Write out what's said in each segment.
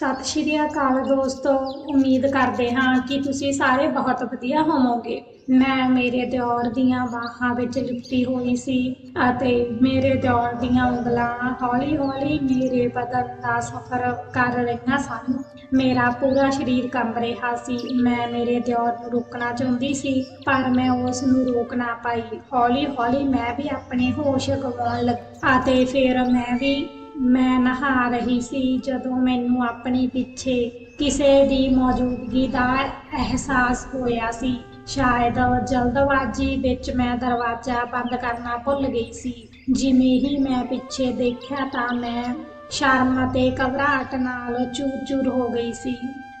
ਸਤਿ ਸ਼੍ਰੀ ਅਕਾਲ ਦੋਸਤੋ, ਉਮੀਦ ਕਰਦੇ ਹਾਂ ਕਿ ਤੁਸੀਂ ਸਾਰੇ ਬਹੁਤ ਵਧੀਆ ਹੋਵੋਗੇ। ਮੈਂ ਮੇਰੇ ਦਿਓਰ ਦੀਆਂ ਬਾਹਾਂ ਵਿੱਚ ਲਿਪਟੀ ਹੋਈ ਸੀ ਅਤੇ ਮੇਰੇ ਦਿਓਰ ਦੀਆਂ ਉਂਗਲਾਂ ਹੌਲੀ-ਹੌਲੀ ਮੇਰੇ ਬਦਨ ਦਾ ਸਫ਼ਰ ਕਰ ਰਹੀਆਂ ਸਨ। ਮੇਰਾ ਪੂਰਾ ਸਰੀਰ ਕੰਬ ਰਿਹਾ ਸੀ। ਮੈਂ ਮੇਰੇ ਦਿਓਰ ਨੂੰ ਰੋਕਣਾ ਚਾਹੁੰਦੀ ਸੀ, ਪਰ ਮੈਂ ਉਸ ਨੂੰ ਰੋਕ ਨਾ ਪਾਈ। ਹੌਲੀ-ਹੌਲੀ ਮੈਂ ਵੀ ਆਪਣੇ ਹੋਸ਼ ਗਵਾਉਣ ਲੱਗੀ ਅਤੇ ਫਿਰ ਮੈਂ ਵੀ ਮੈਂ ਨਹਾ ਰਹੀ ਸੀ ਜਦੋਂ ਮੈਨੂੰ ਆਪਣੀ ਪਿੱਛੇ ਕਿਸੇ ਦੀ ਮੌਜੂਦਗੀ ਦਾ ਅਹਿਸਾਸ ਹੋਇਆ ਸੀ। ਸ਼ਾਇਦ ਜਲਦਬਾਜ਼ੀ ਵਿੱਚ ਮੈਂ ਦਰਵਾਜ਼ਾ ਬੰਦ ਕਰਨਾ ਭੁੱਲ ਗਈ ਸੀ। ਜਿਵੇਂ ਹੀ ਮੈਂ ਪਿੱਛੇ ਦੇਖਿਆ ਤਾਂ ਮੈਂ ਸ਼ਰਮ ਅਤੇ ਘਬਰਾਹਟ ਨਾਲ ਚੂਰ-ਚੂਰ ਹੋ ਗਈ ਸੀ।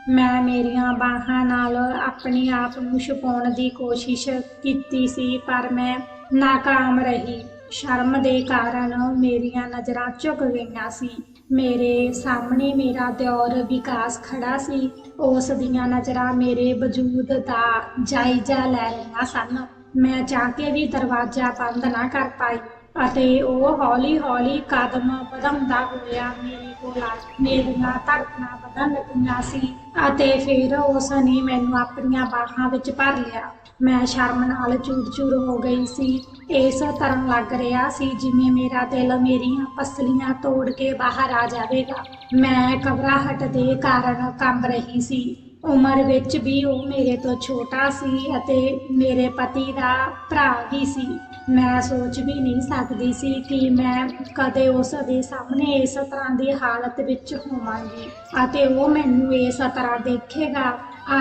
ਮੈਂ ਮੇਰੀਆਂ ਬਾਹਾਂ ਨਾਲ ਆਪਣੇ ਆਪ ਨੂੰ ਛੁਪਾਉਣ ਦੀ ਕੋਸ਼ਿਸ਼ ਕੀਤੀ ਸੀ, ਪਰ ਮੈਂ ਨਾਕਾਮ ਰਹੀ। ਸ਼ਰਮ ਦੇ ਕਾਰਨ ਮੇਰੀਆਂ ਨਜ਼ਰਾਂ ਝੁਕ ਗਈਆਂ ਸੀ। ਮੇਰੇ ਸਾਹਮਣੇ ਮੇਰਾ ਦਿਓਰ ਵਿਕਾਸ ਖੜਾ ਸੀ। ਉਸ ਦੀਆਂ ਨਜ਼ਰਾਂ ਮੇਰੇ ਵਜੂਦ ਦਾ ਜਾਇਜ਼ਾ ਲੈ ਰਹੀਆਂ ਸਨ। ਮੈਂ ਚਾਹ ਕੇ ਵੀ ਦਰਵਾਜ਼ਾ ਬੰਦ ਨਾ ਕਰ ਪਾਈ ਅਤੇ ਉਹ ਹੌਲੀ-ਹੌਲੀ ਕਦਮ ਵਧਾਉਂਦਾ ਹੋਇਆ ਮੇਰੇ ਕੋਲ ਆ, ਮੇਰੀਆਂ ਧੜਕਣਾਂ ਵਧਣ ਲੱਗੀਆਂ ਸੀ ਅਤੇ ਫਿਰ ਉਸ ਨੇ ਮੈਨੂੰ ਆਪਣੀਆਂ ਬਾਹਾਂ ਵਿੱਚ ਭਰ ਲਿਆ। ਮੈਂ ਸ਼ਰਮ ਨਾਲ ਚੂਰ-ਚੂਰ ਹੋ ਗਈ ਸੀ। ਇਸ ਤਰ੍ਹਾਂ ਲੱਗ ਰਿਹਾ ਸੀ ਜਿਵੇਂ ਮੇਰਾ ਦਿਲ ਮੇਰੀਆਂ ਪਸਲੀਆਂ ਤੋੜ ਕੇ ਬਾਹਰ ਆ ਜਾਵੇਗਾ। ਮੈਂ ਘਬਰਾਹਟ ਦੇ ਕਾਰਨ ਕੰਬ ਰਹੀ ਸੀ। ਉਮਰ ਵਿੱਚ ਵੀ ਉਹ ਮੇਰੇ ਤੋਂ ਛੋਟਾ ਸੀ ਅਤੇ ਮੇਰੇ ਪਤੀ ਦਾ ਭਰਾ ਵੀ ਸੀ। ਮੈਂ ਸੋਚ ਵੀ ਨਹੀਂ ਸਕਦੀ ਸੀ ਕਿ ਮੈਂ ਕਦੇ ਉਸ ਦੇ ਸਾਹਮਣੇ ਇਸ ਤਰ੍ਹਾਂ ਦੀ ਹਾਲਤ ਵਿੱਚ ਹੋਵਾਂਗੀ ਅਤੇ ਉਹ ਮੈਨੂੰ ਇਸ ਤਰ੍ਹਾਂ ਦੇਖੇਗਾ।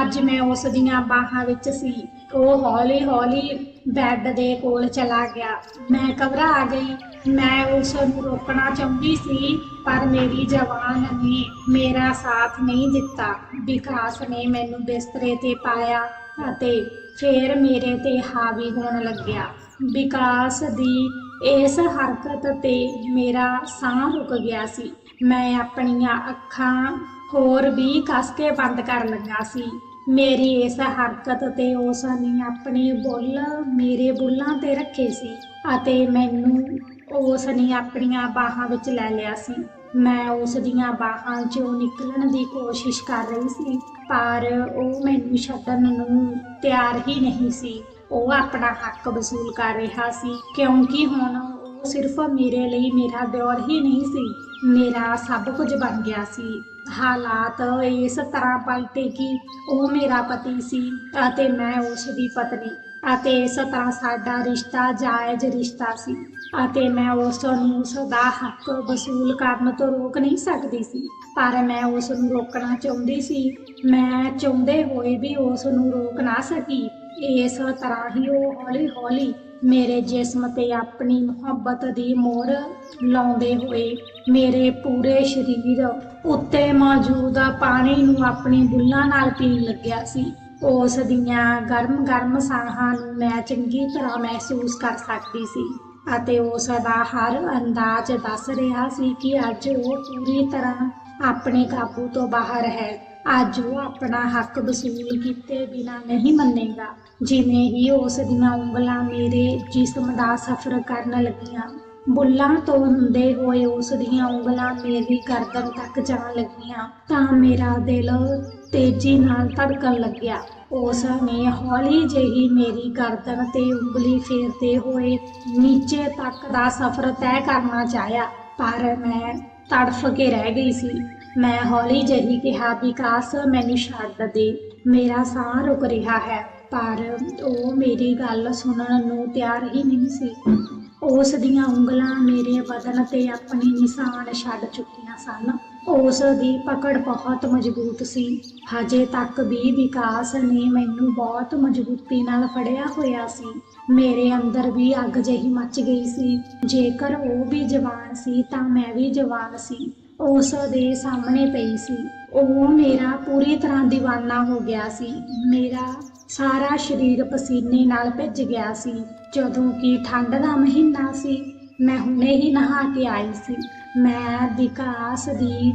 ਅੱਜ ਮੈਂ ਉਸ ਦੀਆਂ ਬਾਹਾਂ ਵਿੱਚ ਸੀ। ਉਹ ਹੌਲੀ-ਹੌਲੀ ਬੈੱਡ ਦੇ ਕੋਲ ਚਲਾ ਗਿਆ। ਮੈਂ ਘਬਰਾ ਗਈ। ਮੈਂ ਉਸ ਨੂੰ ਰੋਕਣਾ ਚਾਹੁੰਦੀ ਸੀ, ਪਰ ਮੇਰੀ ਜਵਾਨ ਨੇ ਮੇਰਾ ਸਾਥ ਨਹੀਂ ਦਿੱਤਾ। ਵਿਕਾਸ ਨੇ ਮੈਨੂੰ ਬਿਸਤਰੇ ਤੇ ਪਾਇਆ ਅਤੇ ਫੇਰ ਮੇਰੇ ਤੇ ਹਾਵੀ ਹੋਣ ਲੱਗਿਆ। ਵਿਕਾਸ ਦੀ ਇਸ ਹਰਕਤ ਤੇ ਮੇਰਾ ਸਾਹ ਰੁਕ ਗਿਆ ਸੀ। ਮੈਂ ਆਪਣੀਆਂ ਅੱਖਾਂ ਹੋਰ ਵੀ ਕੱਸ ਕੇ ਬੰਦ ਕਰ ਲੱਗਾ ਸੀ। ਮੇਰੀ ਇਸ ਹਰਕਤ ਤੇ ਉਸ ਨੇ ਆਪਣੇ ਬੁੱਲ ਮੇਰੇ ਬੁੱਲਾਂ ਤੇ ਰੱਖੇ ਸੀ ਅਤੇ ਮੈਨੂੰ ਉਸ ਨੇ ਆਪਣੀਆਂ ਬਾਹਾਂ ਵਿੱਚ ਲੈ ਲਿਆ ਸੀ। ਮੈਂ ਉਸ ਦੀਆਂ ਬਾਹਾਂ 'ਚੋਂ ਨਿਕਲਣ ਦੀ ਕੋਸ਼ਿਸ਼ ਕਰ ਰਹੀ ਸੀ, ਪਰ ਉਹ ਮੈਨੂੰ ਛੱਡਣ ਨੂੰ ਤਿਆਰ ਹੀ ਨਹੀਂ ਸੀ। ਉਹ ਆਪਣਾ ਹੱਕ ਵਸੂਲ ਕਰ ਰਿਹਾ ਸੀ, ਕਿਉਂਕਿ ਹੁਣ ਉਹ ਸਿਰਫ ਮੇਰੇ ਲਈ ਮੇਰਾ ਦਿਓਰ ਹੀ ਨਹੀਂ ਸੀ। ਮੇਰਾ ਸਭ ਕੁਝ ਬਣ ਗਿਆ ਸੀ। ਹਾਲਾਤ ਇਸ ਤਰ੍ਹਾਂ ਪਲਟੇ ਕਿ ਉਹ ਮੇਰਾ ਪਤੀ ਸੀ ਅਤੇ ਮੈਂ ਉਸ ਦੀ ਪਤਨੀ ਅਤੇ ਇਸ ਤਰ੍ਹਾਂ ਸਾਡਾ ਰਿਸ਼ਤਾ ਜਾਇਜ਼ ਰਿਸ਼ਤਾ ਸੀ ਅਤੇ ਮੈਂ ਉਸ ਨੂੰ ਸਦਾ ਹੱਕ ਵਸੂਲ ਕਰਨ ਤੋਂ ਰੋਕ ਨਹੀਂ ਸਕਦੀ ਸੀ। ਪਰ ਮੈਂ ਉਸ ਨੂੰ ਰੋਕਣਾ ਚਾਹੁੰਦੀ ਸੀ। ਮੈਂ ਚਾਹੁੰਦੇ ਹੋਏ ਵੀ ਉਸ ਨੂੰ ਰੋਕ ਨਾ ਸਕੀ। ਇਸ ਤਰ੍ਹਾਂ ਹੀ ਉਹ ਹੌਲੀ-ਹੌਲੀ ਮੇਰੇ ਜਿਸਮ ਤੇ ਆਪਣੀ ਮੁਹੱਬਤ ਦੀ ਮੋਹਰ ਲਾਉਂਦੇ ਹੋਏ ਮੇਰੇ ਪੂਰੇ ਸਰੀਰ ਉੱਤੇ ਮੌਜੂਦ ਪਾਣੀ ਨੂੰ ਆਪਣੀ ਬੁੱਲਾਂ ਨਾਲ ਪੀਣ ਲੱਗਿਆ ਸੀ। ਉਸ ਦੀਆਂ ਗਰਮ-ਗਰਮ ਸਾਹਾਂ ਨੂੰ ਮੈਂ ਚੰਗੀ ਤਰ੍ਹਾਂ ਮਹਿਸੂਸ ਕਰ ਸਕਦੀ ਸੀ ਅਤੇ ਉਸ ਦਾ ਹਰ ਅੰਦਾਜ਼ ਦੱਸ ਰਿਹਾ ਸੀ ਕਿ ਅੱਜ ਉਹ ਪੂਰੀ ਤਰ੍ਹਾਂ ਆਪਣੇ ਕਾਬੂ ਤੋਂ ਬਾਹਰ ਹੈ। ਅੱਜ ਉਹ ਆਪਣਾ ਹੱਕ ਵਸੂਲ ਕੀਤੇ ਬਿਨਾ ਨਹੀਂ ਮੰਨੇਗਾ। ਜਿਵੇਂ ਹੀ ਉਸ ਦੀਆਂ ਉਂਗਲਾਂ ਮੇਰੇ ਜਿਸਮ ਦਾ ਸਫ਼ਰ ਕਰਨ ਲੱਗੀਆਂ ਬੁੱਲਾਂ ਤੋਂ ਹੁੰਦੇ ਹੋਏ ਉਸ ਦੀਆਂ ਉਂਗਲਾਂ ਮੇਰੀ ਗਰਦਨ ਤੱਕ ਜਾਣ ਲੱਗੀਆਂ, ਤਾਂ ਮੇਰਾ ਦਿਲ ਤੇਜ਼ੀ ਨਾਲ ਧੜਕਣ ਲੱਗਿਆ। ਉਸ ਨੇ ਹੌਲੀ ਜਿਹੀ ਮੇਰੀ ਗਰਦਨ ਤੇ ਉਂਗਲੀ ਫੇਰਦੇ ਹੋਏ ਨੀਚੇ ਤੱਕ ਦਾ ਸਫ਼ਰ ਤੈਅ ਕਰਨਾ ਚਾਹਿਆ, ਪਰ ਮੈਂ ਤੜਫ ਕੇ ਰਹਿ ਗਈ ਸੀ। ਮੈਂ ਹੌਲੀ ਜਿਹੀ ਕਿਹਾ, ਵਿਕਾਸ, ਮੈਨੂੰ ਛੱਡ ਦੇ। ਮੇਰਾ ਸਾਹ ਰੁਕ ਰਿਹਾ ਹੈ। ਪਰ ਉਹ ਮੇਰੀ ਗੱਲ ਸੁਣਨ ਨੂੰ ਤਿਆਰ ਹੀ ਨਹੀਂ ਸੀ। ਉਸ ਦੀਆਂ ਉਂਗਲਾਂ ਮੇਰੇ ਬਦਨ ਤੇ ਆਪਣੀ ਨਿਸ਼ਾਨ ਛੱਡ ਚੁੱਕੀਆਂ ਸਨ। ਉਸ ਦੀ ਪਕੜ ਬਹੁਤ ਮਜ਼ਬੂਤ ਸੀ। ਹਜੇ ਤੱਕ ਵੀ ਵਿਕਾਸ ਨੇ ਮੈਨੂੰ ਬਹੁਤ ਮਜ਼ਬੂਤੀ ਨਾਲ ਫੜਿਆ ਹੋਇਆ ਸੀ। ਮੇਰੇ ਅੰਦਰ ਵੀ ਅੱਗ ਜਿਹੀ ਮੱਚ ਗਈ ਸੀ। ਜੇਕਰ ਉਹ ਵੀ ਜਵਾਨ ਸੀ ਤਾਂ ਮੈਂ ਵੀ ਜਵਾਨ ਸੀ। ਉਸ ਦੇ ਸਾਹਮਣੇ ਪਈ ਸੀ। ਉਹ ਮੇਰਾ ਪੂਰੀ ਤਰ੍ਹਾਂ دیਵਾਨਾ ਹੋ ਗਿਆ ਸੀ। ਮੇਰਾ ਸਾਰਾ ਸਰੀਰ ਪਸੀਨੇ ਨਾਲ ਭਿੱਜ ਗਿਆ ਸੀ। ਜਦੋਂ ਕਿ ਠੰਡ ਦਾ ਮਹੀਨਾ ਸੀ, ਮੈਂ ਹੁਣੇ ਹੀ ਨਹਾ ਕੇ ਆਈ ਸੀ। ਮੈਂ ਵਿਕਾਸ ਦੀ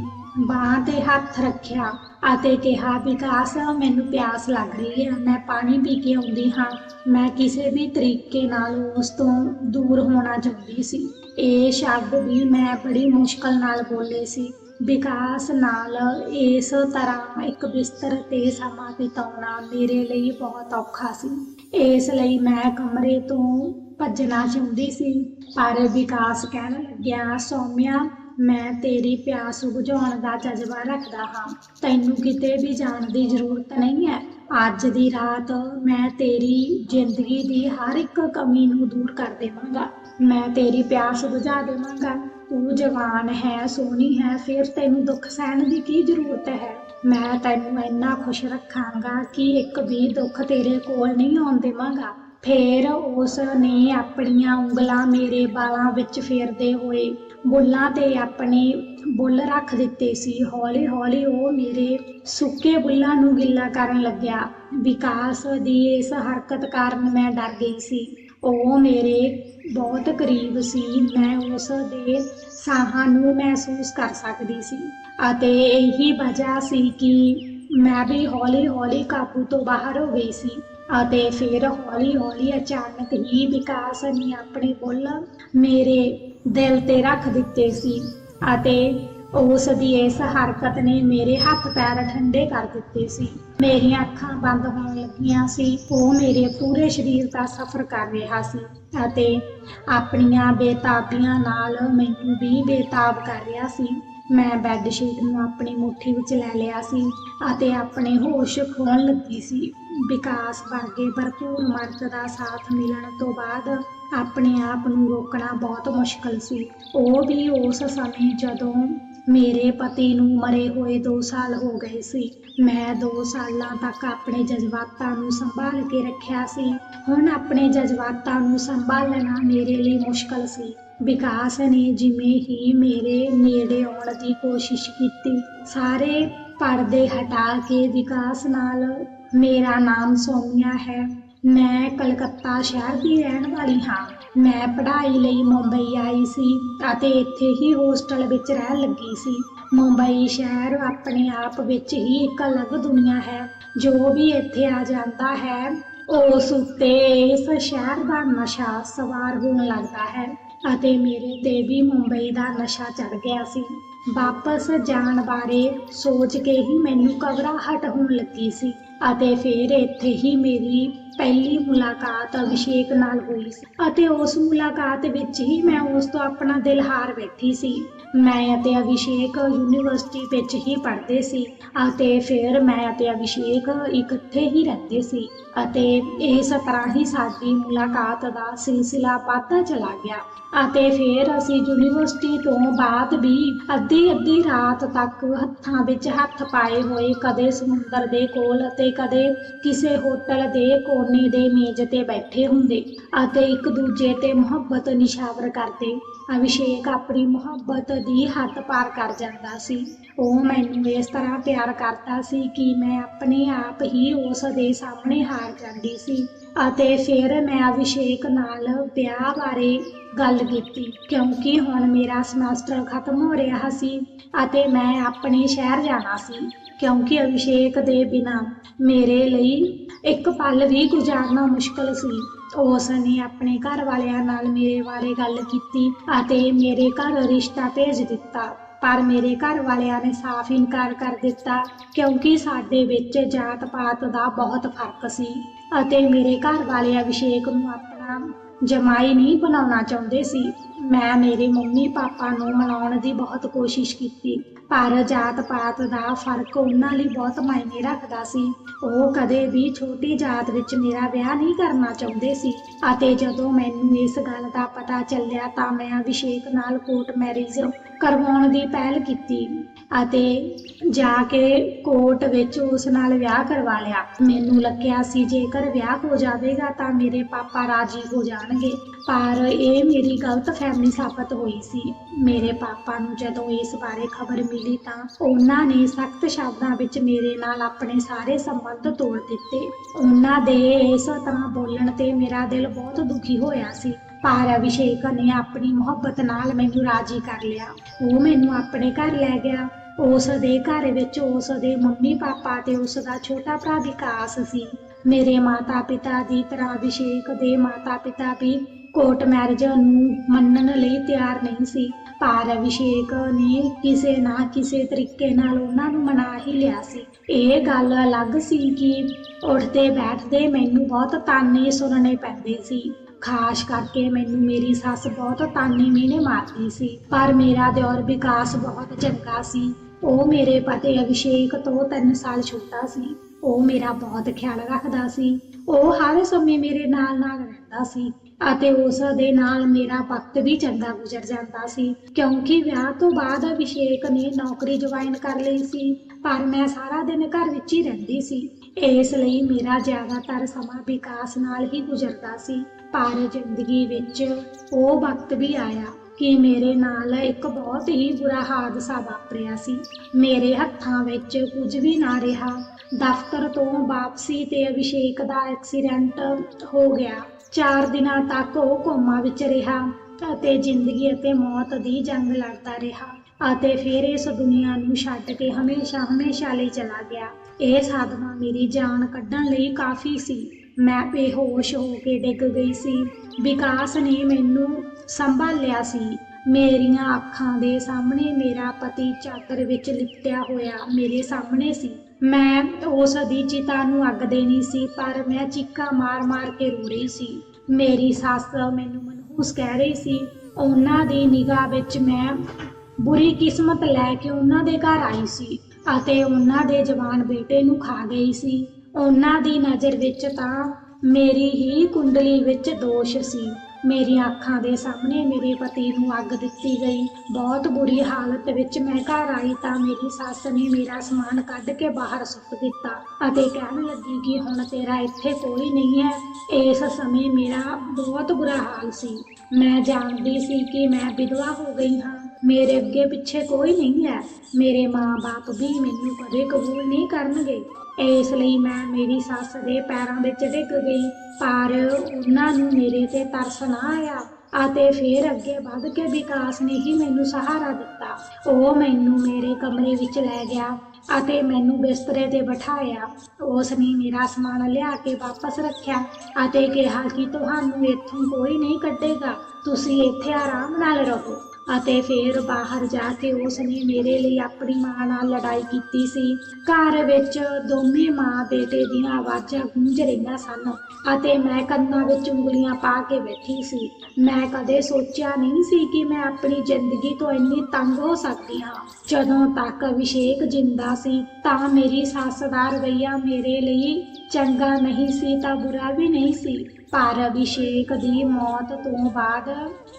ਬਾਹ ਤੇ ਹੱਥ ਰੱਖਿਆ ਅਤੇ ਕਿਹਾ, ਵਿਕਾਸ, ਮੈਨੂੰ ਪਿਆਸ ਲੱਗ ਰਹੀ ਹੈ। ਮੈਂ ਪਾਣੀ ਪੀ ਕੇ ਆਉਂਦੀ ਹਾਂ। ਮੈਂ ਕਿਸੇ ਵੀ ਤਰੀਕੇ ਨਾਲ ਉਸ ਤੋਂ ਦੂਰ ਹੋਣਾ ਚਾਹੁੰਦੀ ਸੀ। ਇਹ ਸ਼ਬਦ ਵੀ ਮੈਂ ਬੜੀ ਮੁਸ਼ਕਲ ਨਾਲ ਬੋਲੇ ਸੀ। ਵਿਕਾਸ ਨਾਲ ਇਸ ਤਰ੍ਹਾਂ ਇੱਕ ਬਿਸਤਰ ਤੇ ਸਮਾਂ ਬਿਤਾਉਣਾ ਮੇਰੇ ਲਈ ਬਹੁਤ ਔਖਾ ਸੀ। ਇਸ ਲਈ ਮੈਂ ਕਮਰੇ ਤੋਂ ਭੱਜਣਾ ਚਾਹੁੰਦੀ ਸੀ, ਪਰ ਵਿਕਾਸ ਕਹਿਣ ਲੱਗਿਆ, ਸੌਮਿਆ, ਮੈਂ ਤੇਰੀ ਪਿਆਸ ਬੁਝਾਉਣ ਦਾ ਜਜ਼ਬਾ ਰੱਖਦਾ ਹਾਂ। ਤੈਨੂੰ ਕਿਤੇ ਵੀ ਜਾਣ ਦੀ ਜ਼ਰੂਰਤ ਨਹੀਂ ਹੈ। ਅੱਜ ਦੀ ਰਾਤ ਮੈਂ ਤੇਰੀ ਜ਼ਿੰਦਗੀ ਦੀ ਹਰ ਇੱਕ ਕਮੀ ਨੂੰ ਦੂਰ ਕਰ ਦੇਵਾਂਗਾ। ਮੈਂ ਤੇਰੀ ਪਿਆਸ ਬੁਝਾ ਦੇਵਾਂਗਾ। ਤੂੰ ਜਵਾਨ ਹੈ, ਸੋਹਣੀ ਹੈ, ਫਿਰ ਤੈਨੂੰ ਦੁੱਖ ਸਹਿਣ ਦੀ ਕੀ ਜ਼ਰੂਰਤ ਹੈ? ਮੈਂ ਤੈਨੂੰ ਇੰਨਾ ਖੁਸ਼ ਰੱਖਾਂਗਾ ਕਿ ਇੱਕ ਵੀ ਦੁੱਖ ਤੇਰੇ ਕੋਲ ਨਹੀਂ ਆਉਣ ਦੇਵਾਂਗਾ। ਫੇਰ ਉਸ ਨੇ ਆਪਣੀਆਂ ਉਂਗਲਾਂ ਮੇਰੇ ਬਾਲਾਂ ਵਿੱਚ ਫੇਰਦੇ ਹੋਏ ਬੁੱਲਾਂ ਤੇ ਆਪਣੇ ਬੁੱਲ ਰੱਖ ਦਿੱਤੇ ਸੀ। ਹੌਲੀ ਹੌਲੀ ਉਹ ਮੇਰੇ ਸੁੱਕੇ ਬੁੱਲਾਂ ਨੂੰ ਗਿੱਲਾ ਕਰਨ ਲੱਗਿਆ। ਵਿਕਾਸ ਦੀ ਇਸ ਹਰਕਤ ਕਾਰਨ ਮੈਂ ਡਰ ਗਈ ਸੀ। ਉਹ ਮੇਰੇ ਬਹੁਤ ਕਰੀਬ ਸੀ। ਮੈਂ ਉਸ ਦੇ ਸਾਹਾਂ ਨੂੰ ਮਹਿਸੂਸ ਕਰ ਸਕਦੀ ਸੀ ਅਤੇ ਇਹੀ ਵਜ੍ਹਾ ਸੀ ਕਿ ਮੈਂ ਵੀ ਹੌਲੀ ਹੌਲੀ ਕਾਬੂ ਤੋਂ ਬਾਹਰ ਹੋ ਗਈ ਸੀ ਅਤੇ ਫਿਰ ਹੌਲੀ ਹੌਲੀ ਅਚਾਨਕ ਹੀ ਵਿਕਾਸ ਨੇ ਆਪਣੇ ਬੁੱਲ ਮੇਰੇ ਦਿਲ ਤੇ ਰੱਖ ਦਿੱਤੇ ਸੀ ਅਤੇ ਉਸ ਦੀ ਇਸ ਹਰਕਤ ਨੇ ਮੇਰੇ ਹੱਥ ਪੈਰ ਠੰਡੇ ਕਰ ਦਿੱਤੇ ਸੀ। ਮੇਰੀਆਂ ਅੱਖਾਂ ਬੰਦ ਹੋਣ ਲੱਗੀਆਂ ਸੀ। ਉਹ ਮੇਰੇ ਪੂਰੇ ਸਰੀਰ ਦਾ ਸਫ਼ਰ ਕਰ ਰਿਹਾ ਸੀ ਅਤੇ ਆਪਣੀਆਂ ਬੇਤਾਬੀਆਂ ਨਾਲ ਮੈਨੂੰ ਵੀ ਬੇਤਾਬ ਕਰ ਰਿਹਾ ਸੀ। ਮੈਂ ਬੈੱਡ ਸ਼ੀਟ ਨੂੰ ਆਪਣੀ ਮੁੱਠੀ ਵਿੱਚ ਲੈ ਲਿਆ ਸੀ ਅਤੇ ਆਪਣੇ ਹੋਸ਼ ਖੋਣ ਲੱਗੀ ਸੀ। ਵਿਕਾਸ ਵਰਗੇ ਭਰਪੂਰ ਮਰਦ ਦਾ ਸਾਥ ਮਿਲਣ ਤੋਂ ਬਾਅਦ ਆਪਣੇ ਆਪ ਨੂੰ ਰੋਕਣਾ ਬਹੁਤ ਮੁਸ਼ਕਲ ਸੀ। ਉਹ ਵੀ ਉਸ ਸਮੇਂ ਜਦੋਂ ਮੇਰੇ ਪਤੀ ਨੂੰ ਮਰੇ ਹੋਏ 2 ਸਾਲ ਹੋ ਗਏ ਸੀ। ਮੈਂ 2 ਸਾਲਾਂ ਤੱਕ ਆਪਣੇ ਜਜ਼ਬਾਤਾਂ ਨੂੰ ਸੰਭਾਲ ਕੇ ਰੱਖਿਆ ਸੀ। ਹੁਣ ਆਪਣੇ ਜਜ਼ਬਾਤਾਂ ਨੂੰ ਸੰਭਾਲਣਾ ਮੇਰੇ ਲਈ ਮੁਸ਼ਕਲ ਸੀ। ਵਿਕਾਸ ਨੇ ਜਿਵੇਂ ਹੀ ਮੇਰੇ ਨੇੜੇ ਆਉਣ ਦੀ ਕੋਸ਼ਿਸ਼ ਕੀਤੀ, ਸਾਰੇ ਪਰਦੇ ਹਟਾ ਕੇ ਵਿਕਾਸ ਨਾਲ ਮੇਰਾ ਨਾਮ ਸੋਮਿਆ ਹੈ। ਮੈਂ ਕਲਕੱਤਾ ਸ਼ਹਿਰ ਦੀ ਰਹਿਣ ਵਾਲੀ ਹਾਂ। ਮੈਂ ਪੜ੍ਹਾਈ ਲਈ ਮੁੰਬਈ ਆਈ ਸੀ ਅਤੇ ਇੱਥੇ ਹੀ ਹੋਸਟਲ ਵਿੱਚ ਰਹਿਣ ਲੱਗੀ ਸੀ। ਮੁੰਬਈ ਸ਼ਹਿਰ ਆਪਣੇ ਆਪ ਵਿੱਚ ਹੀ ਇੱਕ ਅਲੱਗ ਦੁਨੀਆ ਹੈ। ਜੋ ਵੀ ਇੱਥੇ ਆ ਜਾਂਦਾ ਹੈ, ਉਸ ਉੱਤੇ ਇਸ ਸ਼ਹਿਰ ਦਾ ਨਸ਼ਾ ਸਵਾਰ ਹੋਣ ਲੱਗਦਾ ਹੈ ਅਤੇ ਮੇਰੇ ਤੇ ਵੀ ਮੁੰਬਈ ਦਾ ਨਸ਼ਾ ਚੜ ਗਿਆ ਸੀ। ਵਾਪਸ ਜਾਣ ਬਾਰੇ ਸੋਚ ਕੇ ਹੀ ਮੈਨੂੰ ਘਬਰਾਹਟ ਹੋਣ ਲੱਗੀ ਸੀ ਅਤੇ ਫਿਰ ਇੱਥੇ ਹੀ ਮੇਰੀ ਪਹਿਲੀ ਮੁਲਾਕਾਤ ਅਭਿਸ਼ੇਕ ਨਾਲ ਹੋਈ ਸੀ ਅਤੇ ਉਸ ਮੁਲਾਕਾਤ ਵਿੱਚ ਹੀ ਮੈਂ ਉਸ ਤੋਂ ਆਪਣਾ ਦਿਲ ਹਾਰ ਬੈਠੀ ਸੀ। ਮੈਂ ਅਤੇ ਅਭਿਸ਼ੇਕ ਯੂਨੀਵਰਸਿਟੀ ਵਿੱਚ ਹੀ ਪੜ੍ਹਦੇ ਸੀ ਅਤੇ ਫਿਰ ਮੈਂ ਅਤੇ ਅਭਿਸ਼ੇਕ ਇਕੱਠੇ ਹੀ ਰਹਿੰਦੇ ਸੀ। ਅਤੇ ਇਸ ਤਰ੍ਹਾਂ ਹੀ ਸਾਡੀ ਮੁਲਾਕਾਤ ਦਾ ਸਿਲਸਿਲਾ ਵੱਧਦਾ ਚਲਾ ਗਿਆ ਅਤੇ ਫਿਰ ਅਸੀਂ ਯੂਨੀਵਰਸਿਟੀ ਤੋਂ ਬਾਅਦ ਵੀ ਅੱਧੀ ਅੱਧੀ ਰਾਤ ਤੱਕ ਹੱਥਾਂ ਵਿੱਚ ਹੱਥ ਪਾਏ ਹੋਏ ਕਦੇ ਸਮੁੰਦਰ ਦੇ ਕੋਲ ਅਤੇ ਕਦੇ ਕਿਸੇ ਹੋਟਲ ਦੇ ਕੋਨੇ ਦੇ ਮੇਜ਼ ਤੇ ਬੈਠੇ ਹੁੰਦੇ ਅਤੇ ਇੱਕ ਦੂਜੇ ਤੇ ਮੁਹੱਬਤ ਨਿਸ਼ਾਵਰ ਕਰਦੇ। ਅਭਿਸ਼ੇਕ ਆਪਣੀ ਮੁਹੱਬਤ ਦੀ ਹੱਦ ਪਾਰ ਕਰ ਜਾਂਦਾ ਸੀ। ਉਹ ਮੈਨੂੰ ਇਸ ਤਰ੍ਹਾਂ ਪਿਆਰ ਕਰਦਾ ਸੀ ਕਿ ਮੈਂ ਆਪਣੇ ਆਪ ਹੀ ਉਸ ਦੇ ਸਾਹਮਣੇ ਹਾਰ ਜਾਂਦੀ ਸੀ ਅਤੇ ਫਿਰ ਮੈਂ ਅਭਿਸ਼ੇਕ ਨਾਲ ਵਿਆਹ ਬਾਰੇ ਗੱਲ ਕੀਤੀ, ਕਿਉਂਕਿ ਹੁਣ ਮੇਰਾ ਸਮੈਸਟਰ ਖਤਮ ਹੋ ਰਿਹਾ ਸੀ ਅਤੇ ਮੈਂ ਆਪਣੇ ਸ਼ਹਿਰ ਜਾਣਾ ਸੀ, ਕਿਉਂਕਿ ਅਭਿਸ਼ੇਕ ਦੇ ਬਿਨਾ ਮੇਰੇ ਲਈ ਇੱਕ ਪਲ ਵੀ ਗੁਜ਼ਾਰਨਾ ਮੁਸ਼ਕਲ ਸੀ। ਉਸ ਨੇ ਆਪਣੇ ਘਰ ਵਾਲਿਆਂ ਨਾਲ ਮੇਰੇ ਬਾਰੇ ਗੱਲ ਕੀਤੀ ਅਤੇ ਮੇਰੇ ਘਰ ਰਿਸ਼ਤਾ ਭੇਜ ਦਿੱਤਾ। ਪਰ ਮੇਰੇ ਘਰ ਵਾਲਿਆਂ ਨੇ ਸਾਫ਼ ਇਨਕਾਰ ਕਰ ਦਿੱਤਾ, ਕਿਉਂਕਿ ਸਾਡੇ ਵਿੱਚ ਜਾਤ ਪਾਤ ਦਾ ਬਹੁਤ ਫ਼ਰਕ ਸੀ ਅਤੇ ਮੇਰੇ ਘਰ ਵਾਲੇ ਅਭਿਸ਼ੇਕ ਨੂੰ ਆਪਣਾ ਜਮਾਈ ਨਹੀਂ ਬਣਾਉਣਾ ਚਾਹੁੰਦੇ ਸੀ। ਮੈਂ ਮੇਰੇ ਮੰਮੀ ਪਾਪਾ ਨੂੰ ਮਨਾਉਣ ਦੀ ਬਹੁਤ ਕੋਸ਼ਿਸ਼ ਕੀਤੀ। ਪਰ ਜਾਤ ਪਾਤ ਦਾ ਫ਼ਰਕ ਉਹਨਾਂ ਲਈ ਬਹੁਤ ਮਾਇਨੇ ਰੱਖਦਾ ਸੀ। ਉਹ ਕਦੇ ਵੀ ਛੋਟੀ ਜਾਤ ਵਿੱਚ ਮੇਰਾ ਵਿਆਹ ਨਹੀਂ ਕਰਨਾ ਚਾਹੁੰਦੇ ਸੀ ਅਤੇ ਜਦੋਂ ਮੈਨੂੰ ਇਸ ਗੱਲ ਦਾ ਪਤਾ ਚੱਲਿਆ ਤਾਂ ਮੈਂ ਅਭਿਸ਼ੇਕ ਨਾਲ ਕੋਰਟ ਮੈਰਿਜ ਕਰਵਾਉਣ ਦੀ ਪਹਿਲ ਕੀਤੀ ਅਤੇ ਜਾ ਕੇ ਕੋਰਟ ਵਿੱਚ ਉਸ ਨਾਲ ਵਿਆਹ ਕਰਵਾ ਲਿਆ। ਮੈਨੂੰ ਲੱਗਿਆ ਸੀ ਜੇਕਰ ਵਿਆਹ ਹੋ ਜਾਵੇਗਾ ਤਾਂ ਮੇਰੇ ਪਾਪਾ ਰਾਜੀ ਹੋ ਜਾਣਗੇ, ਪਰ ਇਹ ਮੇਰੀ ਗਲਤ ਫਹਿਮੀ ਸਾਬਤ ਹੋਈ ਸੀ। ਮੇਰੇ ਪਾਪਾ ਨੂੰ ਜਦੋਂ ਇਸ ਬਾਰੇ ਖਬਰ ਮਿਲੀ ਤਾਂ ਉਹਨਾਂ ਨੇ ਸਖਤ ਸ਼ਬਦਾਂ ਵਿੱਚ ਮੇਰੇ ਨਾਲ ਆਪਣੇ ਸਾਰੇ ਸੰਬੰਧ ਤੋੜ ਦਿੱਤੇ। ਉਹਨਾਂ ਦੇ ਇਸ ਤਰ੍ਹਾਂ ਬੋਲਣ ਤੇ ਮੇਰਾ ਦਿਲ ਬਹੁਤ ਦੁਖੀ ਹੋਇਆ ਸੀ। ਪਰ ਅਭਿਸ਼ੇਕ ਨੇ ਆਪਣੀ ਮੁਹੱਬਤ ਨਾਲ ਮੈਨੂੰ ਰਾਜੀ ਕਰ ਲਿਆ। ਉਹ ਮੈਨੂੰ ਆਪਣੇ ਘਰ ਲੈ ਗਿਆ। ਉਸ ਦੇ ਘਰ ਵਿੱਚ ਉਸ ਦੇ ਮੰਮੀ ਪਾਪਾ ਤੇ ਉਸ ਦਾ ਛੋਟਾ ਭਰਾ ਵਿਕਾਸ ਸੀ। ਮੇਰੇ ਮਾਤਾ ਪਿਤਾ ਦੀ ਤਰ੍ਹਾਂ ਅਭਿਸ਼ੇਕ ਦੇ ਮਾਤਾ ਪਿਤਾ ਵੀ ਕੋਰਟ ਮੈਰਿਜ ਨੂੰ ਮੰਨਣ ਲਈ ਤਿਆਰ ਨਹੀਂ ਸੀ। ਪਰ ਅਭਿਸ਼ੇਕ ਨੇ ਕਿਸੇ ਨਾ ਕਿਸੇ ਤਰੀਕੇ ਨਾਲ ਉਹਨਾਂ ਨੂੰ ਮਨਾ ਹੀ ਲਿਆ ਸੀ। ਇਹ ਗੱਲ ਅਲੱਗ ਸੀ ਕਿ ਉੱਠਦੇ ਬੈਠਦੇ ਮੈਨੂੰ ਬਹੁਤ ਤਾਨੇ ਸੁਣਨੇ ਪੈਂਦੇ ਸੀ। ਖਾਸ ਕਰਕੇ ਮੈਨੂੰ ਮੇਰੀ ਸੱਸ ਬਹੁਤ ਤਾਨੇ ਮੀਨੇ ਮਾਰਦੀ ਸੀ, ਪਰ ਮੇਰਾ ਦਿਓਰ ਵਿਕਾਸ ਬਹੁਤ ਚੰਗਾ ਸੀ। ਉਹ ਮੇਰੇ ਪਤੀ ਅਭਿਸ਼ੇਕ ਤੋਂ 3 ਸਾਲ ਛੋਟਾ ਸੀ। ਉਹ ਮੇਰਾ ਬਹੁਤ ਖਿਆਲ ਰੱਖਦਾ ਸੀ। ਉਹ ਹਰ ਸਮੇਂ ਮੇਰੇ ਨਾਲ ਨਾਲ ਰਹਿੰਦਾ ਸੀ। ਅਤੇ ਉਸ ਦੇ ਨਾਲ ਮੇਰਾ ਵਕਤ ਵੀ ਚੰਗਾ ਗੁਜ਼ਰ ਜਾਂਦਾ ਸੀ। ਕਿਉਂਕਿ ਵਿਆਹ ਤੋਂ ਬਾਅਦ ਅਭਿਸ਼ੇਕ ਨੇ ਨੌਕਰੀ ਜੁਆਇਨ ਕਰ ਲਈ ਸੀ, ਪਰ ਮੈਂ ਸਾਰਾ ਦਿਨ ਘਰ ਵਿੱਚ ਹੀ ਰਹਿੰਦੀ ਸੀ। ਇਸ ਲਈ ਮੇਰਾ ਜ਼ਿਆਦਾਤਰ ਸਮਾਂ ਵਿਕਾਸ ਨਾਲ ਹੀ ਗੁਜ਼ਰਦਾ ਸੀ, ਪਰ ਜ਼ਿੰਦਗੀ ਵਿੱਚ ਉਹ ਵਕਤ ਵੀ ਆਇਆ ਕਿ ਮੇਰੇ ਨਾਲ ਇੱਕ ਬਹੁਤ ਹੀ ਬੁਰਾ ਹਾਦਸਾ ਵਾਪਰਿਆ ਸੀ। ਮੇਰੇ ਹੱਥਾਂ ਵਿੱਚ ਕੁਝ ਵੀ ਨਾ ਰਿਹਾ। ਦਫ਼ਤਰ ਤੋਂ ਵਾਪਸੀ ਤੇ ਅਭਿਸ਼ੇਕ ਦਾ ਐਕਸੀਡੈਂਟ ਹੋ ਗਿਆ। 4 ਦਿਨਾਂ ਤੱਕ ਉਹ ਕੋਮਾ ਵਿੱਚ ਰਿਹਾ ਅਤੇ ਜ਼ਿੰਦਗੀ ਅਤੇ ਮੌਤ ਦੀ ਜੰਗ ਲੜਦਾ ਰਿਹਾ ਅਤੇ ਫਿਰ ਇਸ ਦੁਨੀਆ ਨੂੰ ਛੱਡ ਕੇ ਹਮੇਸ਼ਾ ਹਮੇਸ਼ਾ ਲਈ ਚਲਾ ਗਿਆ। ਇਹ ਸਾਧਨਾ ਮੇਰੀ ਜਾਨ ਕੱਢਣ ਲਈ ਕਾਫੀ ਸੀ। ਮੈਂ ਬੇਹੋਸ਼ ਹੋ ਕੇ ਡਿੱਗ ਗਈ ਸੀ। ਵਿਕਾਸ ਨੇ ਮੈਨੂੰ ਸੰਭਾਲਿਆ ਸੀ। ਮੇਰੀਆਂ ਅੱਖਾਂ ਦੇ ਸਾਹਮਣੇ ਮੇਰਾ ਪਤੀ ਚਾਦਰ ਵਿੱਚ ਲਿਪਟਿਆ ਹੋਇਆ ਮੇਰੇ ਸਾਹਮਣੇ ਸੀ। ਮੈਂ ਉਸ ਦੀ ਚਿਤਾ ਨੂੰ ਅੱਗ ਦੇਣੀ ਸੀ, ਪਰ ਮੈਂ ਚੀਕਾਂ ਮਾਰ-ਮਾਰ ਕੇ ਰੋ ਰਹੀ ਸੀ। ਮੇਰੀ ਸੱਸ ਮੈਨੂੰ ਮਨਹੂਸ ਕਹਿ ਰਹੀ ਸੀ, ਉਹਨਾਂ ਦੀ ਨਿਗਾਹ ਵਿੱਚ ਮੈਂ ਬੁਰੀ ਕਿਸਮਤ ਲੈ ਕੇ ਉਹਨਾਂ ਦੇ ਘਰ ਆਈ ਸੀ ਅਤੇ ਉਹਨਾਂ ਦੇ ਜਵਾਨ ਬੇਟੇ ਨੂੰ ਖਾ ਗਈ ਸੀ। ਉਹਨਾਂ ਦੀ ਨਜ਼ਰ ਵਿੱਚ ਤਾਂ ਮੇਰੀ ਹੀ ਕੁੰਡਲੀ ਵਿੱਚ ਦੋਸ਼ ਸੀ। ਮੇਰੀਆਂ ਅੱਖਾਂ ਦੇ ਸਾਹਮਣੇ ਮੇਰੇ ਪਤੀ ਨੂੰ ਅੱਗ ਦਿੱਤੀ ਗਈ। ਬਹੁਤ ਬੁਰੀ ਹਾਲਤ ਵਿੱਚ ਮੈਂ ਘਰ ਆਈ ਤਾਂ ਮੇਰੀ ਸੱਸ ਨੇ ਮੇਰਾ ਸਮਾਨ ਕੱਢ ਕੇ ਬਾਹਰ ਸੁੱਟ ਦਿੱਤਾ ਅਤੇ ਕਹਿਣ ਲੱਗੀ ਕਿ ਹੁਣ ਤੇਰਾ ਇੱਥੇ ਕੋਈ ਨਹੀਂ ਹੈ। ਇਸ ਸਮੇਂ ਮੇਰਾ ਬਹੁਤ ਬੁਰਾ ਹਾਲ ਸੀ। ਮੈਂ ਜਾਣਦੀ ਸੀ ਕਿ ਮੈਂ ਵਿਧਵਾ ਹੋ ਗਈ ਹਾਂ। ਮੇਰੇ ਅੱਗੇ ਪਿੱਛੇ ਕੋਈ ਨਹੀਂ ਹੈ। ਮੇਰੇ ਮਾਂ-ਬਾਪ ਵੀ ਮੈਨੂੰ ਕਦੇ ਕਬੂਲ ਨਹੀਂ ਕਰਨਗੇ। ਇਸ ਲਈ ਮੈਂ ਮੇਰੀ ਸੱਸ ਦੇ ਪੈਰਾਂ ਵਿੱਚ ਡਿੱਗ ਗਈ। ਪਰ ਉਹਨਾਂ ਨੂੰ ਮੇਰੇ ਤੇ ਤਰਸ ਨਾ ਆਇਆ ਅਤੇ ਫਿਰ ਅੱਗੇ ਵੱਧ ਕੇ ਵਿਕਾਸ ਨੇ ਹੀ ਮੈਨੂੰ ਸਹਾਰਾ ਦਿੱਤਾ। ਉਹ ਮੈਨੂੰ ਮੇਰੇ ਕਮਰੇ ਵਿੱਚ ਲੈ ਗਿਆ ਅਤੇ ਮੈਨੂੰ ਬਿਸਤਰੇ ਤੇ ਬਿਠਾਇਆ। ਉਸ ਨੇ ਮੇਰਾ ਸਮਾਨ ਲਿਆ ਕੇ ਵਾਪਸ ਰੱਖਿਆ ਅਤੇ ਕਿਹਾ ਕਿ ਤੁਹਾਨੂੰ ਇੱਥੋਂ ਕੋਈ ਨਹੀਂ ਕੱਢੇਗਾ। ਤੁਸੀਂ ਇੱਥੇ ਆਰਾਮ ਨਾਲ ਰਹੋ। ਅਤੇ ਫਿਰ ਬਾਹਰ ਜਾ ਕੇ ਉਸ ਨੇ ਮੇਰੇ ਲਈ ਆਪਣੀ ਮਾਂ ਨਾਲ ਲੜਾਈ ਕੀਤੀ ਸੀ। ਘਰ ਵਿੱਚ ਦੋਵੇਂ ਮਾਂ ਬੇਟੇ ਦੀਆਂ ਆਵਾਜ਼ਾਂ ਗੂੰਜ ਰਹੀਆਂ ਸਨ ਅਤੇ ਮੈਂ ਕੰਨਾਂ ਵਿੱਚ ਉਂਗਲੀਆਂ ਪਾ ਕੇ ਬੈਠੀ ਸੀ। ਮੈਂ ਕਦੇ ਸੋਚਿਆ ਨਹੀਂ ਸੀ ਕਿ ਮੈਂ ਆਪਣੀ ਜ਼ਿੰਦਗੀ ਤੋਂ ਇੰਨੀ ਤੰਗ ਹੋ ਸਕਦੀ ਹਾਂ। ਜਦੋਂ ਤੱਕ ਅਭਿਸ਼ੇਕ ਜਿੰਦਾ ਸੀ, ਤਾਂ ਮੇਰੀ ਸੱਸ ਦਾ ਰਵੱਈਆ ਮੇਰੇ ਲਈ ਚੰਗਾ ਨਹੀਂ ਸੀ ਤਾਂ ਬੁਰਾ ਵੀ ਨਹੀਂ ਸੀ। ਪਰ ਅਭਿਸ਼ੇਕ ਦੀ ਮੌਤ ਤੋਂ ਬਾਅਦ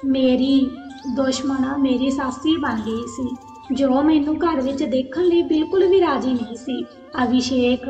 ਮੇਰੀ ਦੁਸ਼ਮਣ ਮੇਰੀ ਸੱਸ ਬਣ ਗਈ ਸੀ, ਜੋ ਮੈਨੂੰ ਘਰ ਵਿੱਚ ਦੇਖਣ ਲਈ ਬਿਲਕੁਲ ਵੀ ਰਾਜੀ ਨਹੀਂ ਸੀ। ਅਭਿਸ਼ੇਕ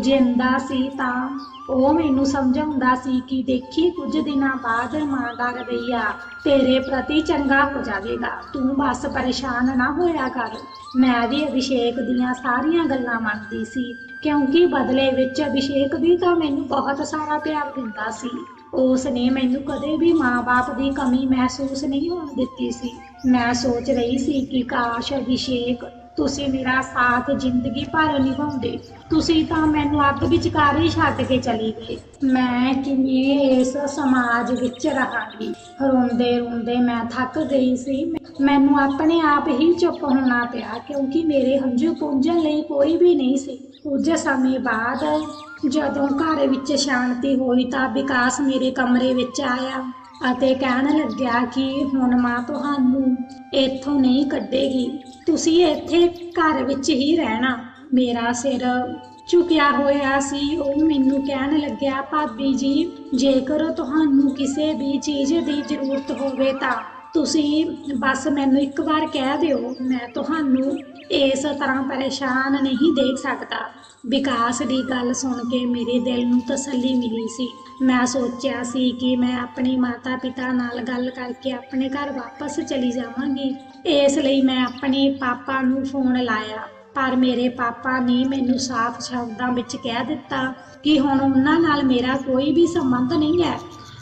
ਜਿੰਦਾ ਸੀ ਤਾਂ ਉਹ ਮੈਨੂੰ ਸਮਝਾਉਂਦਾ ਸੀ ਕਿ ਦੇਖੀ ਕੁਝ ਦਿਨਾਂ ਬਾਅਦ ਮਾਂ ਦਾ ਰਵੱਈਆ ਤੇਰੇ ਪ੍ਰਤੀ ਚੰਗਾ ਹੋ ਜਾਵੇਗਾ। ਤੂੰ ਬਸ ਪਰੇਸ਼ਾਨ ਨਾ ਹੋਇਆ ਕਰ। ਮੈਂ ਵੀ ਅਭਿਸ਼ੇਕ ਦੀਆਂ ਸਾਰੀਆਂ ਗੱਲਾਂ ਮੰਨਦੀ ਸੀ, ਕਿਉਂਕਿ ਬਦਲੇ ਵਿੱਚ ਅਭਿਸ਼ੇਕ ਵੀ ਤਾਂ ਮੈਨੂੰ ਬਹੁਤ ਸਾਰਾ ਪਿਆਰ ਦਿੰਦਾ ਸੀ। ਉਸ ਨੇ ਮੈਨੂੰ ਕਦੇ ਵੀ ਮਾਂ-ਬਾਪ ਦੀ ਕਮੀ ਮਹਿਸੂਸ ਨਹੀਂ ਹੋਣ ਦਿੱਤੀ ਸੀ। ਮੈਂ ਸੋਚ ਰਹੀ ਸੀ ਕਿ ਕਾਸ਼ ਅਭਿਸ਼ੇਕ ਤੁਸੀਂ ਮੇਰਾ ਸਾਥ ਜ਼ਿੰਦਗੀ ਭਰ ਨਿਭਾਉਂਦੇ। ਤੁਸੀਂ ਤਾਂ ਮੈਨੂੰ ਅੱਧ ਵਿਚਕਾਰ ਹੀ ਛੱਡ ਕੇ ਚਲੀ ਗਏ। ਮੈਂ ਕਿਵੇਂ ਇਸ ਸਮਾਜ ਵਿੱਚ ਰਹਾਂਗੀ? ਰੋਂਦੇ ਰੋਂਦੇ ਮੈਂ ਥੱਕ ਗਈ ਸੀ। ਮੈਨੂੰ ਆਪਣੇ ਆਪ ਹੀ ਚੁੱਪ ਹੋਣਾ ਪਿਆ, ਕਿਉਂਕਿ ਮੇਰੇ ਹੰਝੂ ਪੂੰਝਣ ਲਈ ਕੋਈ ਵੀ ਨਹੀਂ ਸੀ। ਕੁਝ ਸਮੇਂ ਬਾਅਦ ਜਦੋਂ ਘਰ ਵਿੱਚ ਸ਼ਾਂਤੀ ਹੋਈ ਤਾਂ ਵਿਕਾਸ ਮੇਰੇ ਕਮਰੇ ਵਿੱਚ ਆਇਆ ਅਤੇ ਕਹਿਣ ਲੱਗਿਆ ਕਿ ਹੁਣ ਮਾਂ ਤੁਹਾਨੂੰ ਇੱਥੋਂ ਨਹੀਂ ਕੱਢੇਗੀ। ਤੁਸੀਂ ਇੱਥੇ ਘਰ ਵਿੱਚ ਹੀ ਰਹਿਣਾ। ਮੇਰਾ ਸਿਰ ਝੁਕਿਆ ਹੋਇਆ ਸੀ। ਉਹ ਮੈਨੂੰ ਕਹਿਣ ਲੱਗਿਆ, ਭਾਬੀ ਜੀ, ਜੇਕਰ ਤੁਹਾਨੂੰ ਕਿਸੇ ਵੀ ਚੀਜ਼ ਦੀ ਜ਼ਰੂਰਤ ਹੋਵੇ ਤਾਂ ਤੁਸੀਂ ਬਸ ਮੈਨੂੰ ਇੱਕ ਵਾਰ ਕਹਿ ਦਿਓ, ਮੈਂ ਤੁਹਾਨੂੰ ਇਸ ਤਰ੍ਹਾਂ ਪਰੇਸ਼ਾਨ ਨਹੀਂ ਦੇਖ ਸਕਦਾ। ਵਿਕਾਸ ਦੀ ਗੱਲ ਸੁਣ ਕੇ ਮੇਰੇ ਦਿਲ ਨੂੰ ਤਸੱਲੀ ਮਿਲੀ ਸੀ। ਮੈਂ ਸੋਚਿਆ ਸੀ ਕਿ ਮੈਂ ਆਪਣੇ ਮਾਤਾ-ਪਿਤਾ ਨਾਲ ਗੱਲ ਕਰਕੇ ਆਪਣੇ ਘਰ ਵਾਪਸ ਚਲੀ ਜਾਵਾਂਗੀ। ਇਸ ਲਈ ਮੈਂ ਆਪਣੇ ਪਾਪਾ ਨੂੰ ਫੋਨ ਲਾਇਆ, ਪਰ ਮੇਰੇ ਪਾਪਾ ਨੇ ਮੈਨੂੰ ਸਾਫ਼ ਸ਼ਬਦਾਂ ਵਿੱਚ ਕਹਿ ਦਿੱਤਾ ਕਿ ਹੁਣ ਉਹਨਾਂ ਨਾਲ ਮੇਰਾ ਕੋਈ ਵੀ ਸੰਬੰਧ ਨਹੀਂ ਹੈ।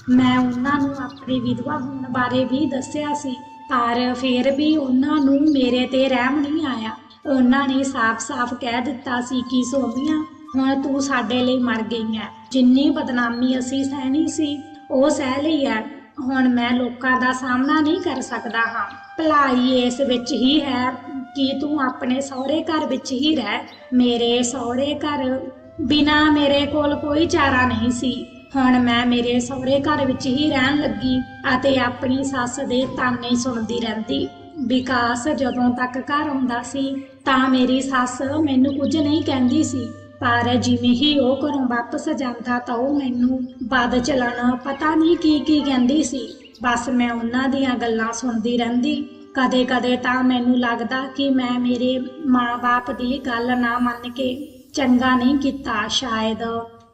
ਮੈਂ ਉਹਨਾਂ ਨੂੰ ਆਪਣੀ ਵਿਧਵਾ ਹੋਣ ਬਾਰੇ ਵੀ ਦੱਸਿਆ ਸੀ, ਪਰ ਫਿਰ ਵੀ ਉਹਨਾਂ ਨੂੰ ਮੇਰੇ ਤੇ ਰਹਿਮ ਨਹੀਂ ਆਇਆ। ਉਹਨਾਂ ਨੇ ਸਾਫ਼-ਸਾਫ਼ ਕਹਿ ਦਿੱਤਾ ਸੀ ਕਿ, ਸੋਮੀਆ, ਹੁਣ ਤੂੰ ਸਾਡੇ ਲਈ ਮਰ ਗਈ ਹੈ ਜਿੰਨੀ ਬਦਨਾਮੀ ਅਸੀਂ ਸਹਿਣੀ ਸੀ, ਉਹ ਸਹਿ ਲਈ ਹੈ ਹੁਣ ਮੈਂ ਲੋਕਾਂ ਦਾ ਸਾਹਮਣਾ ਨਹੀਂ ਕਰ ਸਕਦਾ ਹਾਂ। ਭਲਾਈ ਇਸ ਵਿੱਚ ਹੀ ਹੈ ਕਿ ਤੂੰ ਆਪਣੇ ਸਹੁਰੇ ਘਰ ਵਿੱਚ ਹੀ ਰਹਿ। ਮੇਰੇ ਸਹੁਰੇ ਘਰ ਬਿਨਾ ਮੇਰੇ ਕੋਲ ਕੋਈ ਚਾਰਾ ਨਹੀਂ ਸੀ। ਹੁਣ ਮੈਂ ਮੇਰੇ ਸਹੁਰੇ ਘਰ ਵਿੱਚ ਹੀ ਰਹਿਣ ਲੱਗੀ ਅਤੇ ਆਪਣੀ ਸੱਸ ਦੇ ਤਾਨੇ ਸੁਣਦੀ ਰਹਿੰਦੀ। ਵਿਕਾਸ ਜਦੋਂ ਤੱਕ ਘਰ ਆਉਂਦਾ ਸੀ, ਤਾਂ ਮੇਰੀ ਸੱਸ ਮੈਨੂੰ ਕੁਝ ਨਹੀਂ ਕਹਿੰਦੀ ਸੀ। ਪਰ ਜਿਵੇਂ ਹੀ ਉਹ ਘਰੋਂ ਵਾਪਸ ਜਾਂਦਾ ਤਾਂ ਉਹ ਮੈਨੂੰ ਬਾਦ ਚੱਲਣ ਪਤਾ ਨਹੀਂ ਕੀ ਕੀ ਕਹਿੰਦੀ ਸੀ। ਬਸ ਮੈਂ ਉਹਨਾਂ ਦੀਆਂ ਗੱਲਾਂ ਸੁਣਦੀ ਰਹਿੰਦੀ। ਕਦੇ ਕਦੇ ਤਾਂ ਮੈਨੂੰ ਲੱਗਦਾ ਕਿ ਮੈਂ ਮੇਰੇ ਮਾਂ-ਬਾਪ ਦੀ ਗੱਲ ਨਾ ਮੰਨ ਕੇ ਚੰਗਾ ਨਹੀਂ ਕੀਤਾ, ਸ਼ਾਇਦ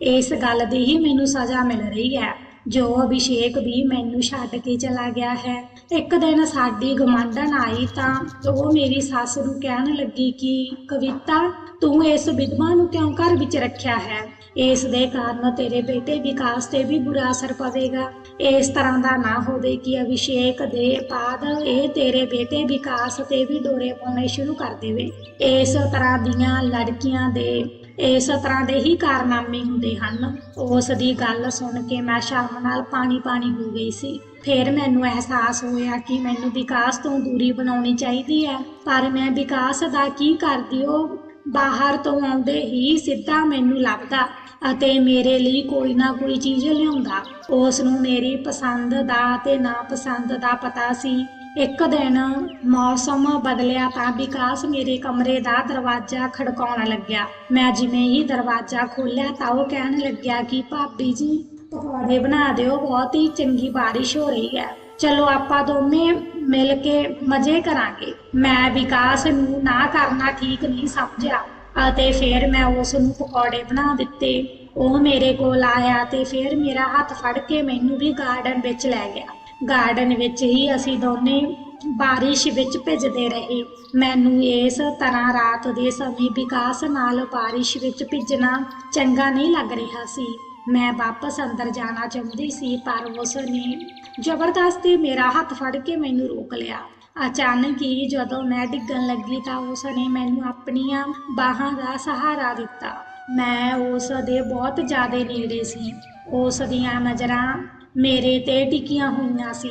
ਇਸ ਗੱਲ ਦੀ ਹੀ ਮੈਨੂੰ ਸਜ਼ਾ ਮਿਲ ਰਹੀ ਹੈ। ਜੋ ਅਭਿਸ਼ੇਕ ਵੀ ਮੈਨੂੰ ਛੱਡ ਕੇ ਚਲਾ ਗਿਆ ਹੈ। ਇੱਕ ਦਿਨ ਸਾਡੀ ਗਵਾਂਢਣ ਆਈ ਤਾਂ ਉਹ ਮੇਰੀ ਸੱਸ ਨੂੰ ਕਹਿਣ ਲੱਗੀ ਕਿ, ਕਵਿਤਾ, ਤੂੰ ਇਸ ਵਿਧਵਾ ਨੂੰ ਕਿਉਂ ਘਰ ਵਿੱਚ ਰੱਖਿਆ ਹੈ? ਇਸ ਦੇ ਕਾਰਨ ਤੇਰੇ ਬੇਟੇ ਵਿਕਾਸ ਤੇ ਵੀ ਬੁਰਾ ਅਸਰ ਪਵੇਗਾ। ਇਸ ਤਰ੍ਹਾਂ ਦਾ ਨਾ ਹੋਵੇ ਕਿ ਅਭਿਸ਼ੇਕ ਦੇ ਬਾਅਦ ਇਹ ਤੇਰੇ ਬੇਟੇ ਵਿਕਾਸ ਤੇ ਵੀ ਡੋਰੇ ਪਾਉਣੇ ਸ਼ੁਰੂ ਕਰ ਦੇਵੇ। ਇਸ ਤਰ੍ਹਾਂ ਦੀਆਂ ਲੜਕੀਆਂ ਦੇ ਇਸ ਤਰ੍ਹਾਂ ਦੇ ਹੀ ਕਾਰਨਾਮੇ ਹੁੰਦੇ ਹਨ। ਉਸ ਦੀ ਗੱਲ ਸੁਣ ਕੇ ਮੈਂ ਸ਼ਰਮ ਨਾਲ ਪਾਣੀ ਪਾਣੀ ਹੋ ਗਈ ਸੀ। ਫਿਰ ਮੈਨੂੰ ਅਹਿਸਾਸ ਹੋਇਆ ਕਿ ਮੈਨੂੰ ਵਿਕਾਸ ਤੋਂ ਦੂਰੀ ਬਣਾਉਣੀ ਚਾਹੀਦੀ ਹੈ। ਪਰ ਮੈਂ ਵਿਕਾਸ ਦਾ ਕੀ ਕਰਦੀ ਉਹ ਬਾਹਰ ਤੋਂ ਆਉਂਦੇ ਹੀ ਸਿੱਧਾ ਮੈਨੂੰ ਲੱਭਦਾ ਅਤੇ ਮੇਰੇ ਲਈ ਕੋਈ ਨਾ ਕੋਈ ਚੀਜ਼ ਲਿਆਉਂਦਾ। ਉਸ ਨੂੰ ਮੇਰੀ ਪਸੰਦ ਦਾ ਤੇ ਨਾ ਪਸੰਦ ਦਾ ਪਤਾ ਸੀ। ਇੱਕ ਦਿਨ ਮੌਸਮ ਬਦਲਿਆ ਤਾਂ ਵਿਕਾਸ ਮੇਰੇ ਕਮਰੇ ਦਾ ਦਰਵਾਜ਼ਾ ਖੜਕਾਉਣ ਲੱਗਿਆ। ਮੈਂ ਜਿਵੇਂ ਹੀ ਦਰਵਾਜ਼ਾ ਖੋਲ੍ਹਿਆ ਤਾਂ ਉਹ ਕਹਿਣ ਲੱਗਿਆ ਕਿ ਭਾਬੀ ਜੀ, ਪਕੌੜੇ ਬਣਾ ਦਿਓ, ਬਹੁਤ ਹੀ ਚੰਗੀ ਬਾਰਿਸ਼ ਹੋ ਰਹੀ ਹੈ। ਚਲੋ ਆਪਾਂ ਦੋਵੇਂ ਮਿਲ ਕੇ ਮਜ਼ੇ ਕਰਾਂਗੇ। ਮੈਂ ਵਿਕਾਸ ਨੂੰ ਨਾ ਕਰਨਾ ਠੀਕ ਨਹੀਂ ਸਮਝਿਆ ਅਤੇ ਫਿਰ ਮੈਂ ਉਸ ਨੂੰ ਪਕੌੜੇ ਬਣਾ ਦਿੱਤੇ। ਉਹ ਮੇਰੇ ਕੋਲ ਆਇਆ ਤੇ ਫਿਰ ਮੇਰਾ ਹੱਥ ਫੜ ਕੇ ਮੈਨੂੰ ਵੀ ਗਾਰਡਨ ਵਿੱਚ ਲੈ ਗਿਆ। ਗਾਰਡਨ ਵਿੱਚ ਹੀ ਅਸੀਂ ਦੋਨੇ ਬਾਰਿਸ਼ ਵਿੱਚ ਭਿੱਜਦੇ ਰਹੇ। ਮੈਨੂੰ ਇਸ ਤਰ੍ਹਾਂ ਰਾਤ ਦੇ ਸਮੇਂ ਵਿਕਾਸ ਨਾਲ ਬਾਰਿਸ਼ ਵਿੱਚ ਭਿੱਜਣਾ ਚੰਗਾ ਨਹੀਂ ਲੱਗ ਰਿਹਾ ਸੀ। ਮੈਂ ਵਾਪਸ ਅੰਦਰ ਜਾਣਾ ਚਾਹੁੰਦੀ ਸੀ, ਪਰ ਉਸ ਨੇ ਜ਼ਬਰਦਸਤੀ ਮੇਰਾ ਹੱਥ ਫੜ ਕੇ ਮੈਨੂੰ ਰੋਕ ਲਿਆ। ਅਚਾਨਕ ਹੀ ਜਦੋਂ ਮੈਂ ਡਿੱਗਣ ਲੱਗੀ ਤਾਂ ਉਸ ਨੇ ਮੈਨੂੰ ਆਪਣੀਆਂ ਬਾਹਾਂ ਦਾ ਸਹਾਰਾ ਦਿੱਤਾ। ਮੈਂ ਉਸ ਦੇ ਬਹੁਤ ਜ਼ਿਆਦਾ ਨੇੜੇ ਸੀ। ਉਸ ਦੀਆਂ ਨਜ਼ਰਾਂ ਮੇਰੇ ਤੇ ਟਿਕੀਆਂ ਹੋਈਆਂ ਸੀ।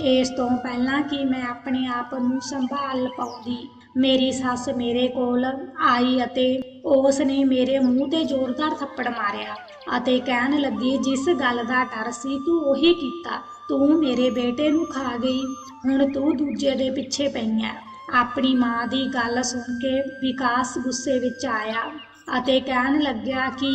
ਇਸ ਤੋਂ ਪਹਿਲਾਂ ਕਿ ਮੈਂ ਆਪਣੇ ਆਪ ਨੂੰ ਸੰਭਾਲ ਪਾਉਂਦੀ, ਮੇਰੀ ਸੱਸ ਮੇਰੇ ਕੋਲ ਆਈ ਅਤੇ ਉਸ ਨੇ ਮੇਰੇ ਮੂੰਹ ਤੇ ਜ਼ੋਰਦਾਰ ਥੱਪੜ ਮਾਰਿਆ ਅਤੇ ਕਹਿਣ ਲੱਗੀ, ਜਿਸ ਗੱਲ ਦਾ ਡਰ ਸੀ, ਤੂੰ ਉਹੀ ਕੀਤਾ। ਤੂੰ ਮੇਰੇ ਬੇਟੇ ਨੂੰ ਖਾ ਗਈ। ਹੁਣ ਤੂੰ ਦੂਜੇ ਦੇ ਪਿੱਛੇ ਪਈ ਹੈ ਆਪਣੀ ਮਾਂ ਦੀ ਗੱਲ ਸੁਣ ਕੇ ਵਿਕਾਸ ਗੁੱਸੇ ਵਿੱਚ ਆਇਆ। ਅਤੇ ਕਹਿਣ ਲੱਗਿਆ ਕਿ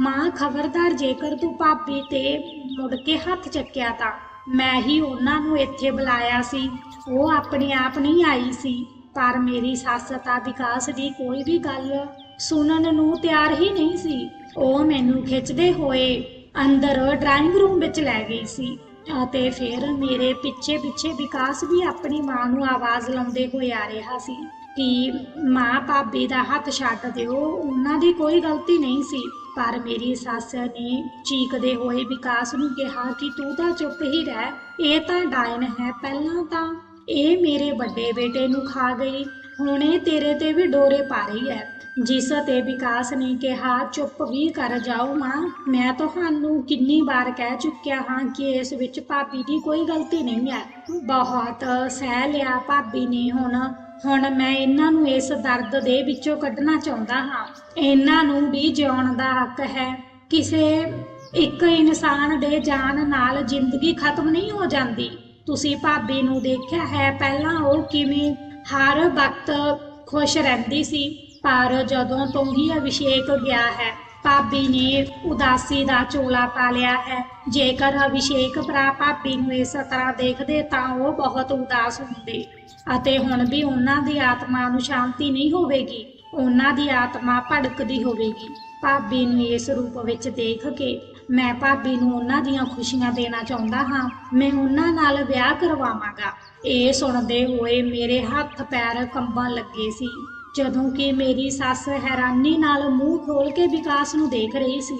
ਮਾਂ ਖਬਰਦਾਰ ਜੇਕਰ ਤੂੰ ਭਾਬੀ ਤੇ ਮੁੜ ਕੇ ਹੱਥ ਚੱਕਿਆ ਤਾਂ ਮੈਂ ਹੀ ਉਹਨਾਂ ਨੂੰ ਇੱਥੇ ਬੁਲਾਇਆ ਸੀ। ਉਹ ਆਪਣੇ ਆਪ ਨਹੀਂ ਆਈ ਸੀ, ਪਰ ਮੇਰੀ ਸੱਸ ਤਾਂ ਵਿਕਾਸ ਦੀ ਕੋਈ ਵੀ ਗੱਲ ਸੁਣਨ ਨੂੰ ਤਿਆਰ ਹੀ ਨਹੀਂ ਸੀ। ਉਹ ਮੈਨੂੰ ਖਿੱਚਦੇ ਹੋਏ ਅੰਦਰ ਡਰਾਇੰਗ ਰੂਮ ਵਿੱਚ ਲੈ ਗਈ ਸੀ ਅਤੇ ਫਿਰ ਮੇਰੇ ਪਿੱਛੇ ਪਿੱਛੇ ਵਿਕਾਸ ਵੀ ਆਪਣੀ ਮਾਂ ਨੂੰ ਆਵਾਜ਼ ਲਾਉਂਦੇ ਹੋਏ ਆ ਰਿਹਾ ਸੀ। ਕਿ ਮਾਂ ਭਾਬੀ ਦਾ ਹੱਥ ਛੱਡ ਦਿਓ, ਉਹਨਾਂ ਦੀ ਕੋਈ ਗਲਤੀ ਨਹੀਂ ਸੀ। ਪਰ ਮੇਰੀ ਸੱਸ ਨੇ ਚੀਕਦੇ ਹੋਏ ਵਿਕਾਸ ਨੂੰ ਕਿਹਾ ਕਿ ਤੂੰ ਤਾਂ ਚੁੱਪ ਹੀ ਰਹਿ, ਇਹ ਤਾਂ ਡਾਇਨ ਹੈ ਪਹਿਲਾਂ ਤਾਂ। ਇਹ ਮੇਰੇ ਵੱਡੇ ਬੇਟੇ ਨੂੰ ਖਾ ਗਈ, ਹੁਣ ਇਹ ਤੇਰੇ ਤੇ ਵੀ ਡੋਰੇ ਪਾ ਰਹੀ ਹੈ। ਜਿਸ ਤੇ ਵਿਕਾਸ ਨੇ ਕਿਹਾ, ਚੁੱਪ ਵੀ ਕਰ ਜਾਓ ਮਾਂ, ਮੈਂ ਤੁਹਾਨੂੰ ਕਿੰਨੀ ਵਾਰ ਕਹਿ ਚੁੱਕਿਆ ਹਾਂ ਕਿ ਇਸ ਵਿੱਚ ਭਾਬੀ ਦੀ ਕੋਈ ਗਲਤੀ ਨਹੀਂ ਹੈ। ਬਹੁਤ ਸਹਿ ਲਿਆ ਭਾਬੀ ਨੇ ਹੁਣ। ਹੁਣ ਮੈਂ ਇਹਨਾਂ ਨੂੰ ਇਸ ਦਰਦ ਦੇ ਵਿੱਚੋਂ ਕੱਢਣਾ ਚਾਹੁੰਦਾ ਹਾਂ। ਇਹਨਾਂ ਨੂੰ ਵੀ ਜਿਉਣ ਦਾ ਹੱਕ ਹੈ। ਕਿਸੇ ਇੱਕ ਇਨਸਾਨ ਦੇ ਜਾਨ ਨਾਲ ਜ਼ਿੰਦਗੀ ਖਤਮ ਨਹੀਂ ਹੋ ਜਾਂਦੀ। ਤੁਸੀਂ ਭਾਬੀ ਨੂੰ ਦੇਖਿਆ ਹੈ, ਪਹਿਲਾਂ ਉਹ ਕਿਵੇਂ ਹਰ ਵਕਤ ਖੁਸ਼ ਰਹਿੰਦੀ ਸੀ, ਪਰ ਜਦੋਂ ਤੋਂ ਹੀ ਅਭਿਸ਼ੇਕ ਗਿਆ ਹੈ ਭਾਬੀ ਨੇ ਉਦਾਸੀ ਦਾ ਚੋਲਾ ਪਾ ਲਿਆ ਹੈ। ਜੇਕਰ ਅਭਿਸ਼ੇਕ ਭਰਾ ਭਾਬੀ ਨੂੰ ਇਸ ਤਰ੍ਹਾਂ ਦੇਖਦੇ ਤਾਂ ਉਹ ਬਹੁਤ ਉਦਾਸ ਹੁੰਦੇ। ਅਤੇ ਹੁਣ ਵੀ ਉਹਨਾਂ ਦੀ ਆਤਮਾ ਨੂੰ ਸ਼ਾਂਤੀ ਨਹੀਂ ਹੋਵੇਗੀ, ਉਹਨਾਂ ਦੀ ਆਤਮਾ ਭੜਕਦੀ ਹੋਵੇਗੀ। ਭਾਬੀ ਨੂੰ ਇਸ ਰੂਪ ਵਿੱਚ ਦੇਖ ਕੇ ਮੈਂ ਭਾਬੀ ਨੂੰ ਉਹਨਾਂ ਦੀਆਂ ਖੁਸ਼ੀਆਂ ਦੇਣਾ ਚਾਹੁੰਦਾ ਹਾਂ। ਮੈਂ ਉਹਨਾਂ ਨਾਲ ਵਿਆਹ ਕਰਵਾਵਾਂਗਾ। ਇਹ ਸੁਣਦੇ ਹੋਏ ਮੇਰੇ ਹੱਥ ਪੈਰ ਕੰਬਣ ਲੱਗੇ ਸੀ। ਜਦੋਂ ਕਿ ਮੇਰੀ ਸੱਸ ਹੈਰਾਨੀ ਨਾਲ ਮੂੰਹ ਖੋਲ ਕੇ ਵਿਕਾਸ ਨੂੰ ਦੇਖ ਰਹੀ ਸੀ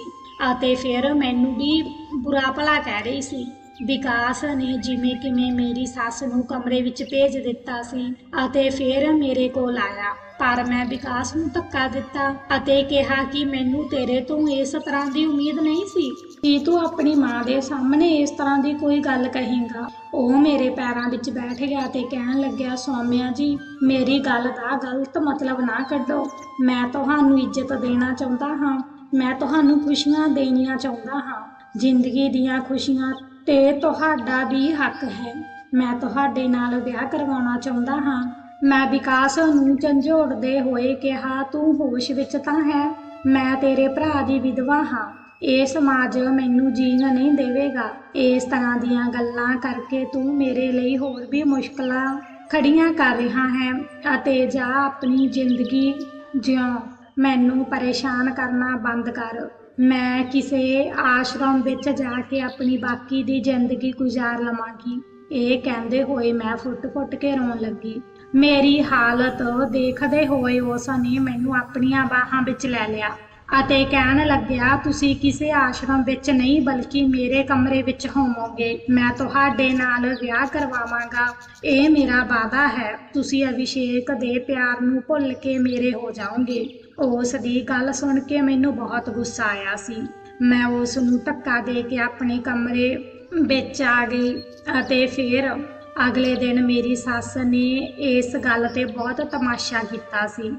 ਅਤੇ ਫਿਰ ਮੈਨੂੰ ਵੀ ਬੁਰਾ ਭਲਾ ਕਹਿ ਰਹੀ ਸੀ। ਵਿਕਾਸ ਨੇ ਜਿਵੇਂ ਕਿਵੇਂ ਮੇਰੀ ਸੱਸ ਨੂੰ ਕਮਰੇ ਵਿੱਚ ਭੇਜ ਦਿੱਤਾ ਸੀ ਅਤੇ ਫਿਰ ਮੇਰੇ ਕੋਲ ਆਇਆ। ਪਰ ਮੈਂ ਵਿਕਾਸ ਨੂੰ ਧੱਕਾ ਦਿੱਤਾ ਅਤੇ ਕਿਹਾ ਕਿ ਮੈਨੂੰ ਤੇਰੇ ਤੋਂ ਇਸ ਤਰ੍ਹਾਂ ਦੀ ਉਮੀਦ ਨਹੀਂ ਸੀ। ਕੀ ਤੂੰ ਆਪਣੀ ਮਾਂ ਦੇ ਸਾਹਮਣੇ ਇਸ ਤਰ੍ਹਾਂ ਦੀ ਕੋਈ ਗੱਲ ਕਹੇਂਗਾ? ਉਹ ਮੇਰੇ ਪੈਰਾਂ ਵਿੱਚ ਬੈਠ ਗਿਆ ਤੇ ਕਹਿਣ ਲੱਗਿਆ, ਸੌਮਿਆ ਜੀ, ਮੇਰੀ ਗੱਲ ਦਾ ਗਲਤ ਮਤਲਬ ਨਾ ਕੱਢੋ। ਮੈਂ ਤੁਹਾਨੂੰ ਇੱਜ਼ਤ ਦੇਣਾ ਚਾਹੁੰਦਾ ਹਾਂ। ਮੈਂ ਤੁਹਾਨੂੰ ਖੁਸ਼ੀਆਂ ਦੇਣੀਆਂ ਚਾਹੁੰਦਾ ਹਾਂ। ਜ਼ਿੰਦਗੀ ਦੀਆਂ ਖੁਸ਼ੀਆਂ ਤੇ ਤੁਹਾਡਾ ਵੀ ਹੱਕ ਹੈ। ਮੈਂ ਤੁਹਾਡੇ ਨਾਲ ਵਿਆਹ ਕਰਵਾਉਣਾ ਚਾਹੁੰਦਾ ਹਾਂ। ਮੈਂ ਵਿਕਾਸ ਨੂੰ ਝੰਜੋੜਦੇ ਹੋਏ ਕਿਹਾ, ਤੂੰ ਹੋਸ਼ ਵਿੱਚ ਤਾਂ ਹੈ। ਮੈਂ ਤੇਰੇ ਭਰਾ ਦੀ ਵਿਧਵਾ ਹਾਂ। ਇਹ ਸਮਾਜ ਮੈਨੂੰ ਜੀਣ ਨਹੀਂ ਦੇਵੇਗਾ। ਇਸ ਤਰ੍ਹਾਂ ਦੀਆਂ ਗੱਲਾਂ ਕਰਕੇ ਤੂੰ ਮੇਰੇ ਲਈ ਹੋਰ ਵੀ ਮੁਸ਼ਕਲਾਂ ਖੜੀਆਂ ਕਰ ਰਿਹਾ ਹੈ ਅਤੇ ਜਾ ਆਪਣੀ ਜ਼ਿੰਦਗੀ ਜਿਉ ਮੈਨੂੰ ਪਰੇਸ਼ਾਨ ਕਰਨਾ ਬੰਦ ਕਰ। ਮੈਂ ਕਿਸੇ ਆਸ਼ਰਮ ਵਿੱਚ ਜਾ ਕੇ ਆਪਣੀ ਬਾਕੀ ਦੀ ਜ਼ਿੰਦਗੀ ਗੁਜ਼ਾਰ ਲਵਾਂਗੀ। ਇਹ ਕਹਿੰਦੇ ਹੋਏ ਮੈਂ ਫੁੱਟ-ਫੁੱਟ ਕੇ ਰੋਣ ਲੱਗੀ। ਮੇਰੀ ਹਾਲਤ ਦੇਖਦੇ ਹੋਏ ਉਸ ਨੇ ਮੈਨੂੰ ਆਪਣੀਆਂ ਬਾਹਾਂ ਵਿੱਚ ਲੈ ਲਿਆ। ਅਤੇ ਕਹਿਣ ਲੱਗਿਆ, ਤੁਸੀਂ ਕਿਸੇ ਆਸ਼ਰਮ ਵਿੱਚ ਨਹੀਂ, ਬਲਕਿ ਮੇਰੇ ਕਮਰੇ ਵਿੱਚ ਹੋਵੋਗੇ। ਮੈਂ ਤੁਹਾਡੇ ਨਾਲ ਵਿਆਹ ਕਰਵਾਵਾਂਗਾ। ਇਹ ਮੇਰਾ ਵਾਅਦਾ ਹੈ। ਤੁਸੀਂ ਅਭਿਸ਼ੇਕ ਦੇ ਪਿਆਰ ਨੂੰ ਭੁੱਲ ਕੇ ਮੇਰੇ ਹੋ ਜਾਓਗੇ। ਉਸ ਦੀ ਗੱਲ ਸੁਣ ਕੇ ਮੈਨੂੰ ਬਹੁਤ ਗੁੱਸਾ ਆਇਆ ਸੀ। ਮੈਂ ਉਸ ਨੂੰ ਧੱਕਾ ਦੇ ਕੇ ਆਪਣੇ ਕਮਰੇ ਵਿੱਚ ਆ ਗਈ ਅਤੇ ਫਿਰ ਅਗਲੇ ਦਿਨ ਮੇਰੀ ਸੱਸ ਨੇ ਇਸ ਗੱਲ ਤੇ ਬਹੁਤ ਤਮਾਸ਼ਾ ਕੀਤਾ ਸੀ।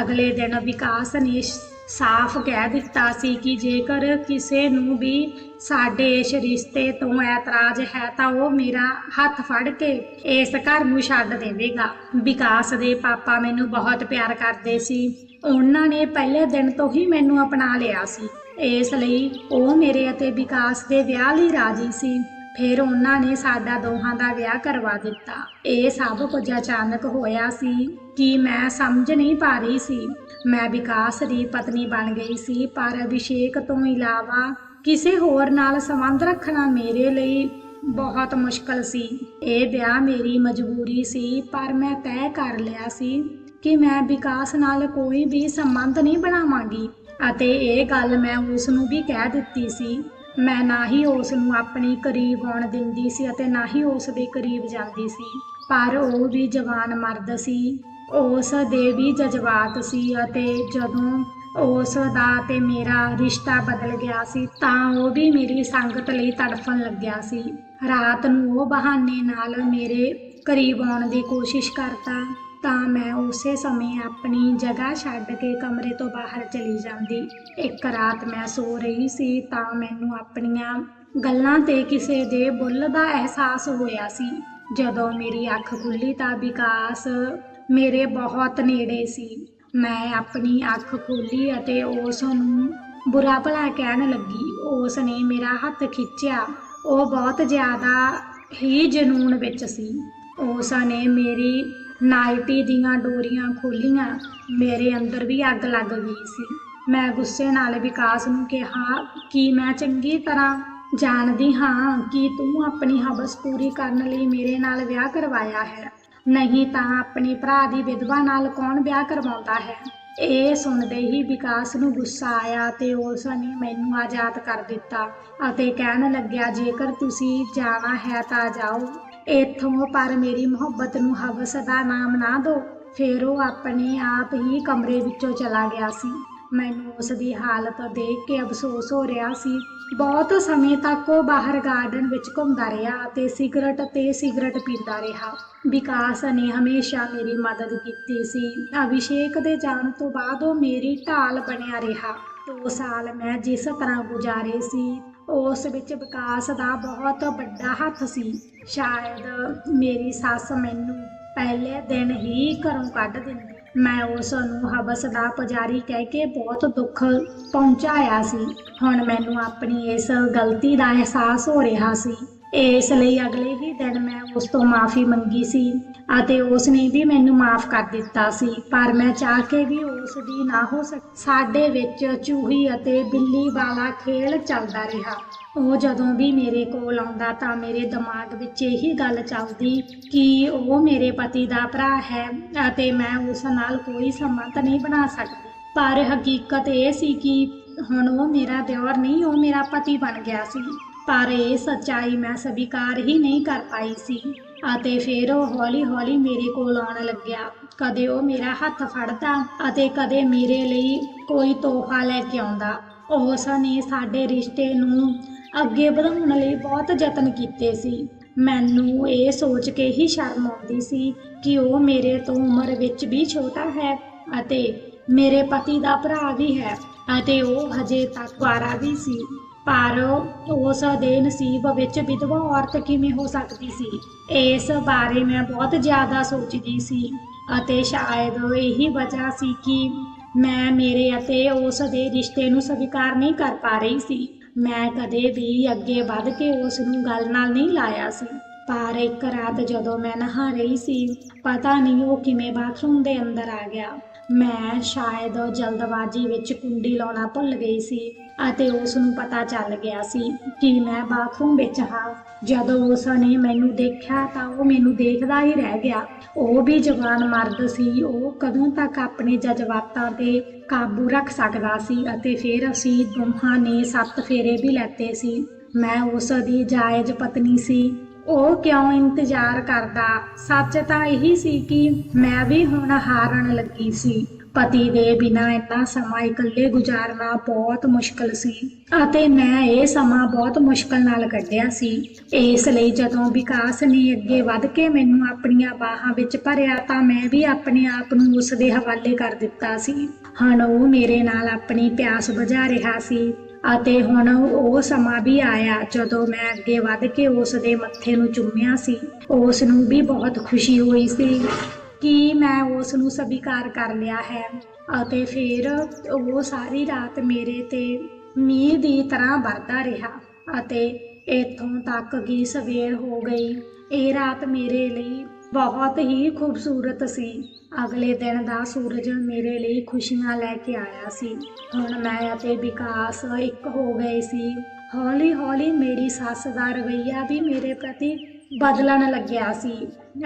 ਅਗਲੇ ਦਿਨ ਵਿਕਾਸ ਨੇ ਸਾਫ਼ ਕਹਿ ਦਿੱਤਾ ਸੀ ਕਿ ਜੇਕਰ ਕਿਸੇ ਨੂੰ ਵੀ ਸਾਡੇ ਇਸ ਰਿਸ਼ਤੇ ਤੋਂ ਐਤਰਾਜ਼ ਹੈ ਤਾਂ ਉਹ ਮੇਰਾ ਹੱਥ ਫੜ ਕੇ ਇਸ ਘਰ ਨੂੰ ਛੱਡ ਦੇਵੇਗਾ। ਵਿਕਾਸ ਦੇ ਪਾਪਾ ਮੈਨੂੰ ਬਹੁਤ ਪਿਆਰ ਕਰਦੇ ਸੀ। ਉਹਨਾਂ ਨੇ ਪਹਿਲੇ ਦਿਨ ਤੋਂ ਹੀ ਮੈਨੂੰ ਅਪਣਾ ਲਿਆ ਸੀ। ਇਸ ਲਈ ਉਹ ਮੇਰੇ ਅਤੇ ਵਿਕਾਸ ਦੇ ਵਿਆਹ ਲਈ ਰਾਜੀ ਸੀ। ਫਿਰ ਉਹਨਾਂ ਨੇ ਸਾਡਾ ਦੋਹਾਂ ਦਾ ਵਿਆਹ ਕਰਵਾ ਦਿੱਤਾ। ਇਹ ਸਭ ਕੁਝ ਅਚਾਨਕ ਹੋਇਆ ਸੀ ਕਿ ਮੈਂ ਸਮਝ ਨਹੀਂ ਪਾ ਰਹੀ ਸੀ। ਮੈਂ ਵਿਕਾਸ ਦੀ ਪਤਨੀ ਬਣ ਗਈ ਸੀ, ਪਰ ਅਭਿਸ਼ੇਕ ਤੋਂ ਇਲਾਵਾ ਕਿਸੇ ਹੋਰ ਨਾਲ ਸੰਬੰਧ ਰੱਖਣਾ ਮੇਰੇ ਲਈ ਬਹੁਤ ਮੁਸ਼ਕਲ ਸੀ। ਇਹ ਵਿਆਹ ਮੇਰੀ ਮਜਬੂਰੀ ਸੀ, ਪਰ ਮੈਂ ਤੈਅ ਕਰ ਲਿਆ ਸੀ ਕਿ ਮੈਂ ਵਿਕਾਸ ਨਾਲ ਕੋਈ ਵੀ ਸੰਬੰਧ ਨਹੀਂ ਬਣਾਵਾਂਗੀ। ਅਤੇ ਇਹ ਗੱਲ ਮੈਂ ਉਸ ਨੂੰ ਵੀ ਕਹਿ ਦਿੱਤੀ ਸੀ ਮੈਂ ਨਾ ਹੀ ਉਸ ਨੂੰ ਆਪਣੀ ਕਰੀਬ ਆਉਣ ਦਿੰਦੀ ਸੀ ਅਤੇ ਨਾ ਹੀ ਉਸ ਦੇ ਕਰੀਬ ਜਾਂਦੀ ਸੀ। ਪਰ ਉਹ ਵੀ ਜਵਾਨ ਮਰਦ ਸੀ। ਉਸ ਦੇ ਵੀ ਜਜ਼ਬਾਤ ਸੀ ਅਤੇ ਜਦੋਂ ਉਸ ਦਾ ਤੇ ਮੇਰਾ ਰਿਸ਼ਤਾ ਬਦਲ ਗਿਆ ਸੀ ਤਾਂ ਉਹ ਵੀ ਮੇਰੀ ਸੰਗਤ ਲਈ ਤੜਫਣ ਲੱਗਿਆ ਸੀ। ਰਾਤ ਨੂੰ ਉਹ ਬਹਾਨੇ ਨਾਲ ਮੇਰੇ ਕਰੀਬ ਆਉਣ ਦੀ ਕੋਸ਼ਿਸ਼ ਕਰਦਾ ਤਾਂ ਮੈਂ ਉਸੇ ਸਮੇਂ ਆਪਣੀ ਜਗ੍ਹਾ ਛੱਡ ਕੇ ਕਮਰੇ ਤੋਂ ਬਾਹਰ ਚਲੀ ਜਾਂਦੀ। ਇੱਕ ਰਾਤ ਮੈਂ ਸੋ ਰਹੀ ਸੀ ਤਾਂ ਮੈਨੂੰ ਆਪਣੀਆਂ ਗੱਲਾਂ ਤੇ ਕਿਸੇ ਦੇ ਬੁੱਲ ਦਾ ਅਹਿਸਾਸ ਹੋਇਆ ਸੀ। ਜਦੋਂ ਮੇਰੀ ਅੱਖ ਖੁੱਲੀ ਤਾਂ ਵਿਕਾਸ ਮੇਰੇ ਬਹੁਤ ਨੇੜੇ ਸੀ। ਮੈਂ ਆਪਣੀ ਅੱਖ ਖੋਲੀ ਅਤੇ ਉਸ ਨੂੰ ਬੁਰਾ ਭਲਾ ਕਹਿਣ ਲੱਗੀ। ਉਸ ਨੇ ਮੇਰਾ ਹੱਥ ਖਿੱਚਿਆ। ਉਹ ਬਹੁਤ ਜ਼ਿਆਦਾ ਹੀ ਜਨੂਨ ਵਿੱਚ ਸੀ। ਉਸ ਨੇ ਮੇਰੀ ਨਾਈਟੀ ਦੀਆਂ ਡੋਰੀਆਂ ਖੋਲੀਆਂ, ਮੇਰੇ ਅੰਦਰ ਵੀ ਅੱਗ ਲੱਗ ਗਈ ਸੀ। ਮੈਂ ਗੁੱਸੇ ਨਾਲ ਵਿਕਾਸ ਨੂੰ ਕਿਹਾ, ਕਿ ਮੈਂ ਚੰਗੀ ਤਰ੍ਹਾਂ ਜਾਣਦੀ ਹਾਂ ਕਿ ਤੂੰ ਆਪਣੀ ਹਵਸ ਪੂਰੀ ਕਰਨ ਲਈ ਮੇਰੇ ਨਾਲ ਵਿਆਹ ਕਰਵਾਇਆ ਹੈ? ਨਹੀਂ ਤਾਂ ਆਪਣੇ ਭਰਾ ਦੀ ਵਿਧਵਾ ਨਾਲ ਕੌਣ ਵਿਆਹ ਕਰਵਾਉਂਦਾ ਹੈ? ਇਹ ਸੁਣਦੇ ਹੀ ਵਿਕਾਸ ਨੂੰ ਗੁੱਸਾ ਆਇਆ ਤੇ ਉਸ ਨੇ ਮੈਨੂੰ ਆਜ਼ਾਦ ਕਰ ਦਿੱਤਾ ਅਤੇ ਕਹਿਣ ਲੱਗਿਆ, ਜੇਕਰ ਤੁਸੀਂ ਜਾਣਾ ਹੈ ਤਾਂ ਜਾਓ। ਇੱਥੋਂ ਪਰ ਮੇਰੀ ਮੁਹੱਬਤ ਨੂੰ ਹਵਸ ਦਾ ਨਾਮ ਨਾ ਦਿਓ ਫਿਰ ਉਹ ਆਪਣੇ ਆਪ ਹੀ ਕਮਰੇ ਵਿੱਚੋਂ ਚਲਾ ਗਿਆ ਸੀ। ਮੈਨੂੰ ਉਸ ਦੀ ਹਾਲਤ ਦੇਖ ਕੇ ਅਫਸੋਸ ਹੋ ਰਿਹਾ ਸੀ। ਬਹੁਤ ਸਮੇਂ ਤੱਕ ਉਹ ਬਾਹਰ ਗਾਰਡਨ ਵਿੱਚ ਘੁੰਮਦਾ ਰਿਹਾ ਅਤੇ ਸਿਗਰਟ ਤੇ ਸਿਗਰਟ ਪੀਂਦਾ ਰਿਹਾ। ਵਿਕਾਸ ਨੇ ਹਮੇਸ਼ਾ ਮੇਰੀ ਮਦਦ ਕੀਤੀ ਸੀ। ਅਭਿਸ਼ੇਕ ਦੇ ਜਾਣ ਤੋਂ ਬਾਅਦ ਉਹ ਮੇਰੀ ਢਾਲ ਬਣਿਆ ਰਿਹਾ। ਦੋ ਸਾਲ ਮੈਂ ਜਿਸ ਤਰ੍ਹਾਂ ਗੁਜ਼ਾਰੇ ਸੀ ਉਸ ਵਿੱਚ ਵਿਕਾਸ ਦਾ ਬਹੁਤ ਵੱਡਾ ਹੱਥ ਸੀ। ਸ਼ਾਇਦ ਮੇਰੀ ਸੱਸ ਮੈਨੂੰ ਪਹਿਲੇ ਦਿਨ ਹੀ ਘਰੋਂ ਕੱਢ ਦਿੰਦੀ। ਮੈਂ ਉਸ ਨੂੰ ਹਬਸ ਦਾ ਪੁਜਾਰੀ ਕਹਿ ਕੇ ਬਹੁਤ ਦੁੱਖ ਪਹੁੰਚਾਇਆ ਸੀ। ਹੁਣ ਮੈਨੂੰ ਆਪਣੀ ਇਸ ਗਲਤੀ ਦਾ ਅਹਿਸਾਸ ਹੋ ਰਿਹਾ ਸੀ। ਇਸ ਲਈ ਅਗਲੇ ਹੀ ਦਿਨ ਮੈਂ ਉਸ ਤੋਂ ਮਾਫੀ ਮੰਗੀ ਸੀ ਅਤੇ ਉਸ ਨੇ ਵੀ ਮੈਨੂੰ ਮਾਫ ਕਰ ਦਿੱਤਾ ਸੀ, ਪਰ ਮੈਂ ਚਾਹ ਕੇ ਵੀ ਉਸ ਦੀ ਨਾ ਹੋ ਸਕ, ਸਾਡੇ ਵਿੱਚ ਚੂਹੀ ਅਤੇ ਬਿੱਲੀ ਵਾਲਾ ਖੇਲ ਚੱਲਦਾ ਰਿਹਾ। ਉਹ ਜਦੋਂ ਵੀ ਮੇਰੇ ਕੋਲ ਆਉਂਦਾ ਤਾਂ ਮੇਰੇ ਦਿਮਾਗ ਵਿੱਚ ਇਹੀ ਗੱਲ ਚੱਲਦੀ ਕਿ ਉਹ ਮੇਰੇ ਪਤੀ ਦਾ ਭਰਾ ਹੈ ਅਤੇ ਮੈਂ ਉਸ ਨਾਲ ਕੋਈ ਸੰਬੰਧ ਨਹੀਂ ਬਣਾ ਸਕਦੀ। ਪਰ ਹਕੀਕਤ ਇਹ ਸੀ ਕਿ ਹੁਣ ਉਹ ਮੇਰਾ ਦਿਓਰ ਨਹੀਂ, ਉਹ ਮੇਰਾ ਪਤੀ ਬਣ ਗਿਆ ਸੀ। ਪਰ ਇਹ ਸੱਚਾਈ ਮੈਂ ਸਵੀਕਾਰ ਹੀ ਨਹੀਂ ਕਰ ਪਾਈ ਸੀ। ਅਤੇ ਫਿਰ ਉਹ ਹੌਲੀ-ਹੌਲੀ ਮੇਰੇ ਕੋਲ ਆਉਣ ਲੱਗਿਆ। ਕਦੇ ਉਹ ਮੇਰਾ ਹੱਥ ਫੜਦਾ ਅਤੇ ਕਦੇ ਮੇਰੇ ਲਈ ਕੋਈ ਤੋਹਫਾ ਲੈ ਕੇ ਆਉਂਦਾ। ਉਸ ਨੇ ਸਾਡੇ ਰਿਸ਼ਤੇ ਨੂੰ ਅੱਗੇ ਵਧਾਉਣ ਲਈ ਬਹੁਤ ਯਤਨ ਕੀਤੇ ਸੀ। ਮੈਨੂੰ ਇਹ ਸੋਚ ਕੇ ਹੀ ਸ਼ਰਮ ਆਉਂਦੀ ਸੀ ਕਿ ਉਹ ਮੇਰੇ ਤੋਂ ਉਮਰ ਵਿੱਚ ਵੀ ਛੋਟਾ ਹੈ ਅਤੇ ਮੇਰੇ ਪਤੀ ਦਾ ਭਰਾ ਵੀ ਹੈ ਅਤੇ ਉਹ ਹਜੇ ਤੱਕ ਵਾਰਾ ਵੀ ਸੀ। ਪਰ ਉਸ ਦੇ ਨਸੀਬ ਵਿੱਚ ਵਿਧਵਾ ਔਰਤ ਕਿਵੇਂ ਹੋ ਸਕਦੀ ਸੀ? ਇਸ ਬਾਰੇ ਮੈਂ ਬਹੁਤ ਜ਼ਿਆਦਾ ਸੋਚਦੀ ਸੀ ਅਤੇ ਸ਼ਾਇਦ ਇਹੀ ਵਜ੍ਹਾ ਸੀ ਕਿ ਮੈਂ ਮੇਰੇ ਅਤੇ ਉਸ ਦੇ ਰਿਸ਼ਤੇ ਨੂੰ ਸਵੀਕਾਰ ਨਹੀਂ ਕਰ ਪਾ ਰਹੀ ਸੀ। ਮੈਂ ਕਦੇ ਵੀ ਅੱਗੇ ਵੱਧ ਕੇ ਉਸ ਨੂੰ ਗੱਲ ਨਾਲ ਨਹੀਂ ਲਾਇਆ ਸੀ। ਪਰ ਇੱਕ ਰਾਤ ਜਦੋਂ ਮੈਂ ਨਹਾ ਰਹੀ ਸੀ, ਪਤਾ ਨਹੀਂ ਉਹ ਕਿਵੇਂ ਬਾਥਰੂਮ ਦੇ ਅੰਦਰ ਆ ਗਿਆ। ਮੈਂ ਸ਼ਾਇਦ ਜਲਦਬਾਜ਼ੀ ਵਿੱਚ ਕੁੰਡੀ ਲਾਉਣਾ ਭੁੱਲ ਗਈ ਸੀ ਅਤੇ ਉਸ ਨੂੰ ਪਤਾ ਚੱਲ ਗਿਆ ਸੀ ਕਿ ਮੈਂ ਬਾਥਰੂਮ ਵਿੱਚ ਹਾਂ। ਜਦੋਂ ਉਸ ਨੇ ਮੈਨੂੰ ਦੇਖਿਆ ਤਾਂ ਉਹ ਮੈਨੂੰ ਦੇਖਦਾ ਹੀ ਰਹਿ ਗਿਆ। ਉਹ ਵੀ ਜਵਾਨ ਮਰਦ ਸੀ, ਉਹ ਕਦੋਂ ਤੱਕ ਆਪਣੇ ਜਜ਼ਬਾਤਾਂ ਤੇ ਕਾਬੂ ਰੱਖ ਸਕਦਾ ਸੀ ਅਤੇ ਫਿਰ ਅਸੀਂ ਦੋਹਾਂ ਨੇ ਸੱਤ ਫੇਰੇ ਵੀ ਲੈਤੇ ਸੀ। ਮੈਂ ਉਸ ਦੀ ਜਾਇਜ਼ ਪਤਨੀ ਸੀ। ਉਹ ਕਿਉਂ ਇੰਤਜ਼ਾਰ ਕਰਦਾ? ਸੱਚ ਤਾਂ ਇਹੀ ਸੀ ਕਿ ਮੈਂ ਵੀ ਹੁਣ ਹਾਰਨ ਲੱਗੀ ਸੀ। ਪਤੀ ਦੇ ਬਿਨਾਂ ਇੰਨਾ ਸਮਾਂ ਇਕੱਲੇ ਗੁਜ਼ਾਰਨਾ ਬਹੁਤ ਮੁਸ਼ਕਲ ਸੀ ਅਤੇ ਮੈਂ ਇਹ ਸਮਾਂ ਬਹੁਤ ਮੁਸ਼ਕਲ ਨਾਲ ਕੱਢਿਆ ਸੀ। ਇਸ ਲਈ ਜਦੋਂ ਵਿਕਾਸ ਨੇ ਅੱਗੇ ਵੱਧ ਕੇ ਮੈਨੂੰ ਆਪਣੀਆਂ ਬਾਹਾਂ ਵਿੱਚ ਭਰਿਆ ਤਾਂ ਮੈਂ ਵੀ ਆਪਣੇ ਆਪ ਨੂੰ ਉਸ ਦੇ ਹਵਾਲੇ ਕਰ ਦਿੱਤਾ ਸੀ। ਹੁਣ ਉਹ ਮੇਰੇ ਨਾਲ ਆਪਣੀ ਪਿਆਸ ਬੁਝਾ ਰਿਹਾ ਸੀ। ਅਤੇ ਹੁਣ ਉਹ ਸਮਾਂ ਵੀ ਆਇਆ ਜਦੋਂ ਮੈਂ ਅੱਗੇ ਵੱਧ ਕੇ ਉਸ ਦੇ ਮੱਥੇ ਨੂੰ ਚੁੰਮਿਆ ਸੀ। ਉਸ ਨੂੰ ਵੀ ਬਹੁਤ ਖੁਸ਼ੀ ਹੋਈ ਸੀ ਕਿ ਮੈਂ ਉਸ ਨੂੰ ਸਵੀਕਾਰ ਕਰ ਲਿਆ ਹੈ ਅਤੇ ਫਿਰ ਉਹ ਸਾਰੀ ਰਾਤ ਮੇਰੇ ਤੇ ਮੀਂਹ ਦੀ ਤਰ੍ਹਾਂ ਵਰਦਾ ਰਿਹਾ ਅਤੇ ਇੱਥੋਂ ਤੱਕ ਕਿ ਸਵੇਰ ਹੋ ਗਈ। ਇਹ ਰਾਤ ਮੇਰੇ ਲਈ ਬਹੁਤ ਹੀ ਖੂਬਸੂਰਤ ਸੀ। ਅਗਲੇ ਦਿਨ ਦਾ ਸੂਰਜ ਮੇਰੇ ਲਈ ਖੁਸ਼ੀਆਂ ਲੈ ਕੇ ਆਇਆ ਸੀ। ਹੁਣ ਮੈਂ ਅਤੇ ਵਿਕਾਸ ਇੱਕ ਹੋ ਗਏ ਸੀ। ਹੌਲੀ ਹੌਲੀ ਮੇਰੀ ਸੱਸ ਦਾ ਰਵੱਈਆ ਵੀ ਮੇਰੇ ਪ੍ਰਤੀ ਬਦਲਣ ਲੱਗਿਆ ਸੀ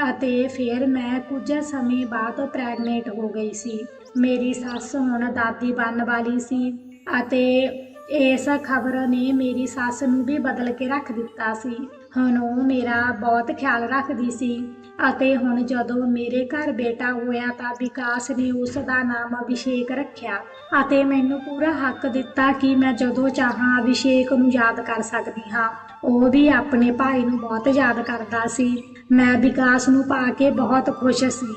ਅਤੇ ਫਿਰ ਮੈਂ ਕੁਝ ਸਮੇਂ ਬਾਅਦ ਪ੍ਰੈਗਨੈਂਟ ਹੋ ਗਈ ਸੀ। ਮੇਰੀ ਸੱਸ ਹੁਣ ਦਾਦੀ ਬਣਨ ਵਾਲੀ ਸੀ ਅਤੇ ਇਸ ਖਬਰ ਨੇ ਮੇਰੀ ਸੱਸ ਨੂੰ ਵੀ ਬਦਲ ਕੇ ਰੱਖ ਦਿੱਤਾ ਸੀ। ਹੁਣ ਉਹ ਮੇਰਾ ਬਹੁਤ ਖਿਆਲ ਰੱਖਦੀ ਸੀ ਅਤੇ ਹੁਣ ਜਦੋਂ ਮੇਰੇ ਘਰ ਬੇਟਾ ਹੋਇਆ ਤਾਂ ਵਿਕਾਸ ਨੇ ਉਸ ਦਾ ਨਾਮ ਅਭਿਸ਼ੇਕ ਰੱਖਿਆ ਅਤੇ ਮੈਨੂੰ ਪੂਰਾ ਹੱਕ ਦਿੱਤਾ ਕਿ ਮੈਂ ਜਦੋਂ ਚਾਹਾਂ ਅਭਿਸ਼ੇਕ ਨੂੰ ਯਾਦ ਕਰ ਸਕਦੀ ਹਾਂ। ਉਹ ਵੀ ਆਪਣੇ ਭਾਈ ਨੂੰ ਬਹੁਤ ਯਾਦ ਕਰਦਾ ਸੀ। ਮੈਂ ਵਿਕਾਸ ਨੂੰ ਪਾ ਕੇ ਬਹੁਤ ਖੁਸ਼ ਸੀ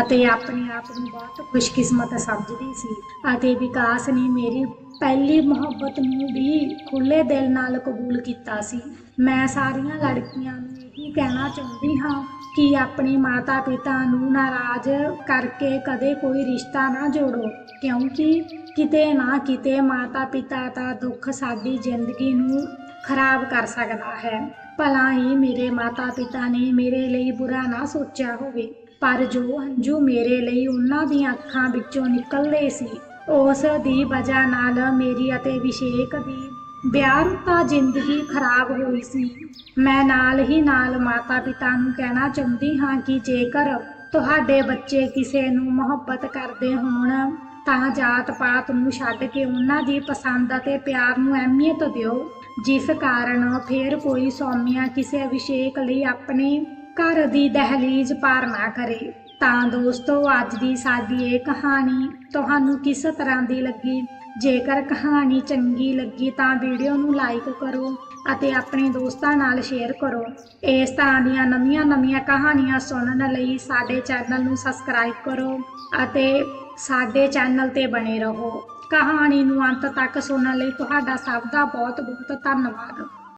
ਅਤੇ ਆਪਣੇ ਆਪ ਨੂੰ ਬਹੁਤ ਖੁਸ਼ਕਿਸਮਤ ਸਮਝਦੀ ਸੀ ਅਤੇ ਵਿਕਾਸ ਨੇ ਮੇਰੀ ਪਹਿਲੀ ਮੁਹੱਬਤ ਨੂੰ ਵੀ ਖੁੱਲੇ ਦਿਲ ਨਾਲ ਕਬੂਲ ਕੀਤਾ ਸੀ। ਮੈਂ ਸਾਰੀਆਂ ਲੜਕੀਆਂ ਨੂੰ ਇਹੀ ਕਹਿਣਾ ਚਾਹੁੰਦੀ ਹਾਂ ਕਿ ਆਪਣੇ ਮਾਤਾ ਪਿਤਾ ਨੂੰ ਨਾਰਾਜ਼ ਕਰਕੇ ਕਦੇ ਕੋਈ ਰਿਸ਼ਤਾ ਨਾ ਜੋੜੋ, ਕਿਉਂਕਿ ਕਿਤੇ ਨਾ ਕਿਤੇ ਮਾਤਾ ਪਿਤਾ ਦਾ ਦੁੱਖ ਸਾਡੀ ਜ਼ਿੰਦਗੀ ਨੂੰ ਖਰਾਬ ਕਰ ਸਕਦਾ ਹੈ। ਭਲਾ ਹੀ ਮੇਰੇ ਮਾਤਾ ਪਿਤਾ ਨੇ ਮੇਰੇ ਲਈ ਬੁਰਾ ਨਾ ਸੋਚਿਆ ਹੋਵੇ, ਪਰ ਜੋ ਹੰਝੂ ਮੇਰੇ ਲਈ ਉਹਨਾਂ ਦੀਆਂ ਅੱਖਾਂ ਵਿੱਚੋਂ ਨਿਕਲਦੇ ਸੀ, ਉਸ ਦੀ ਵਜ੍ਹਾ ਨਾਲ ਮੇਰੀ ਅਤੇ ਵਿਸ਼ੇਕ ਦੀ ਵਿਆਹ ਵਿਆਹਤਾ ਜ਼ਿੰਦਗੀ ਖਰਾਬ ਹੋਈ ਸੀ। ਮੈਂ ਨਾਲ ਹੀ ਨਾਲ ਮਾਤਾ ਪਿਤਾ ਨੂੰ ਕਹਿਣਾ ਚਾਹੁੰਦੀ ਹਾਂ ਕਿ ਜੇਕਰ ਤੁਹਾਡੇ ਬੱਚੇ ਕਿਸੇ ਨੂੰ ਮੁਹੱਬਤ ਕਰਦੇ ਹੋਣ, ਤਾਂ ਜਾਤ ਪਾਤ ਨੂੰ ਛੱਡ ਕੇ ਉਹਨਾਂ ਦੀ ਪਸੰਦ ਅਤੇ ਪਿਆਰ ਨੂੰ ਅਹਿਮੀਅਤ ਦਿਓ। ਜਿਸ ਕਾਰਨ ਫਿਰ ਕੋਈ ਸੌਮੀਆ ਕਿਸੇ ਅਭਿਸ਼ੇਕ ਲਈ ਆਪਣੇ ਘਰ ਦੀ ਦਹਲੀਜ਼ ਪਾਰ ਨਾ ਕਰੇ। ਤਾਂ ਦੋਸਤੋ, ਅੱਜ ਦੀ ਸਾਡੀ ਇਹ ਕਹਾਣੀ ਤੁਹਾਨੂੰ ਕਿਸ ਤਰ੍ਹਾਂ ਦੀ ਲੱਗੀ? ਜੇਕਰ ਕਹਾਣੀ ਚੰਗੀ ਲੱਗੀ ਤਾਂ ਵੀਡੀਓ ਨੂੰ ਲਾਈਕ ਕਰੋ ਅਤੇ ਆਪਣੇ ਦੋਸਤਾਂ ਨਾਲ ਸ਼ੇਅਰ ਕਰੋ। ਇਸ ਤਰ੍ਹਾਂ ਦੀਆਂ ਨਵੀਆਂ-ਨਵੀਆਂ ਕਹਾਣੀਆਂ ਸੁਣਨ ਲਈ ਸਾਡੇ ਚੈਨਲ ਨੂੰ ਸਬਸਕ੍ਰਾਈਬ ਕਰੋ ਅਤੇ ਸਾਡੇ ਚੈਨਲ ਤੇ ਬਣੇ ਰਹੋ। ਕਹਾਣੀ ਨੂੰ ਅੰਤ ਤੱਕ ਸੁਣਨ ਲਈ ਤੁਹਾਡਾ ਸਭ ਦਾ ਬਹੁਤ ਬਹੁਤ ਧੰਨਵਾਦ।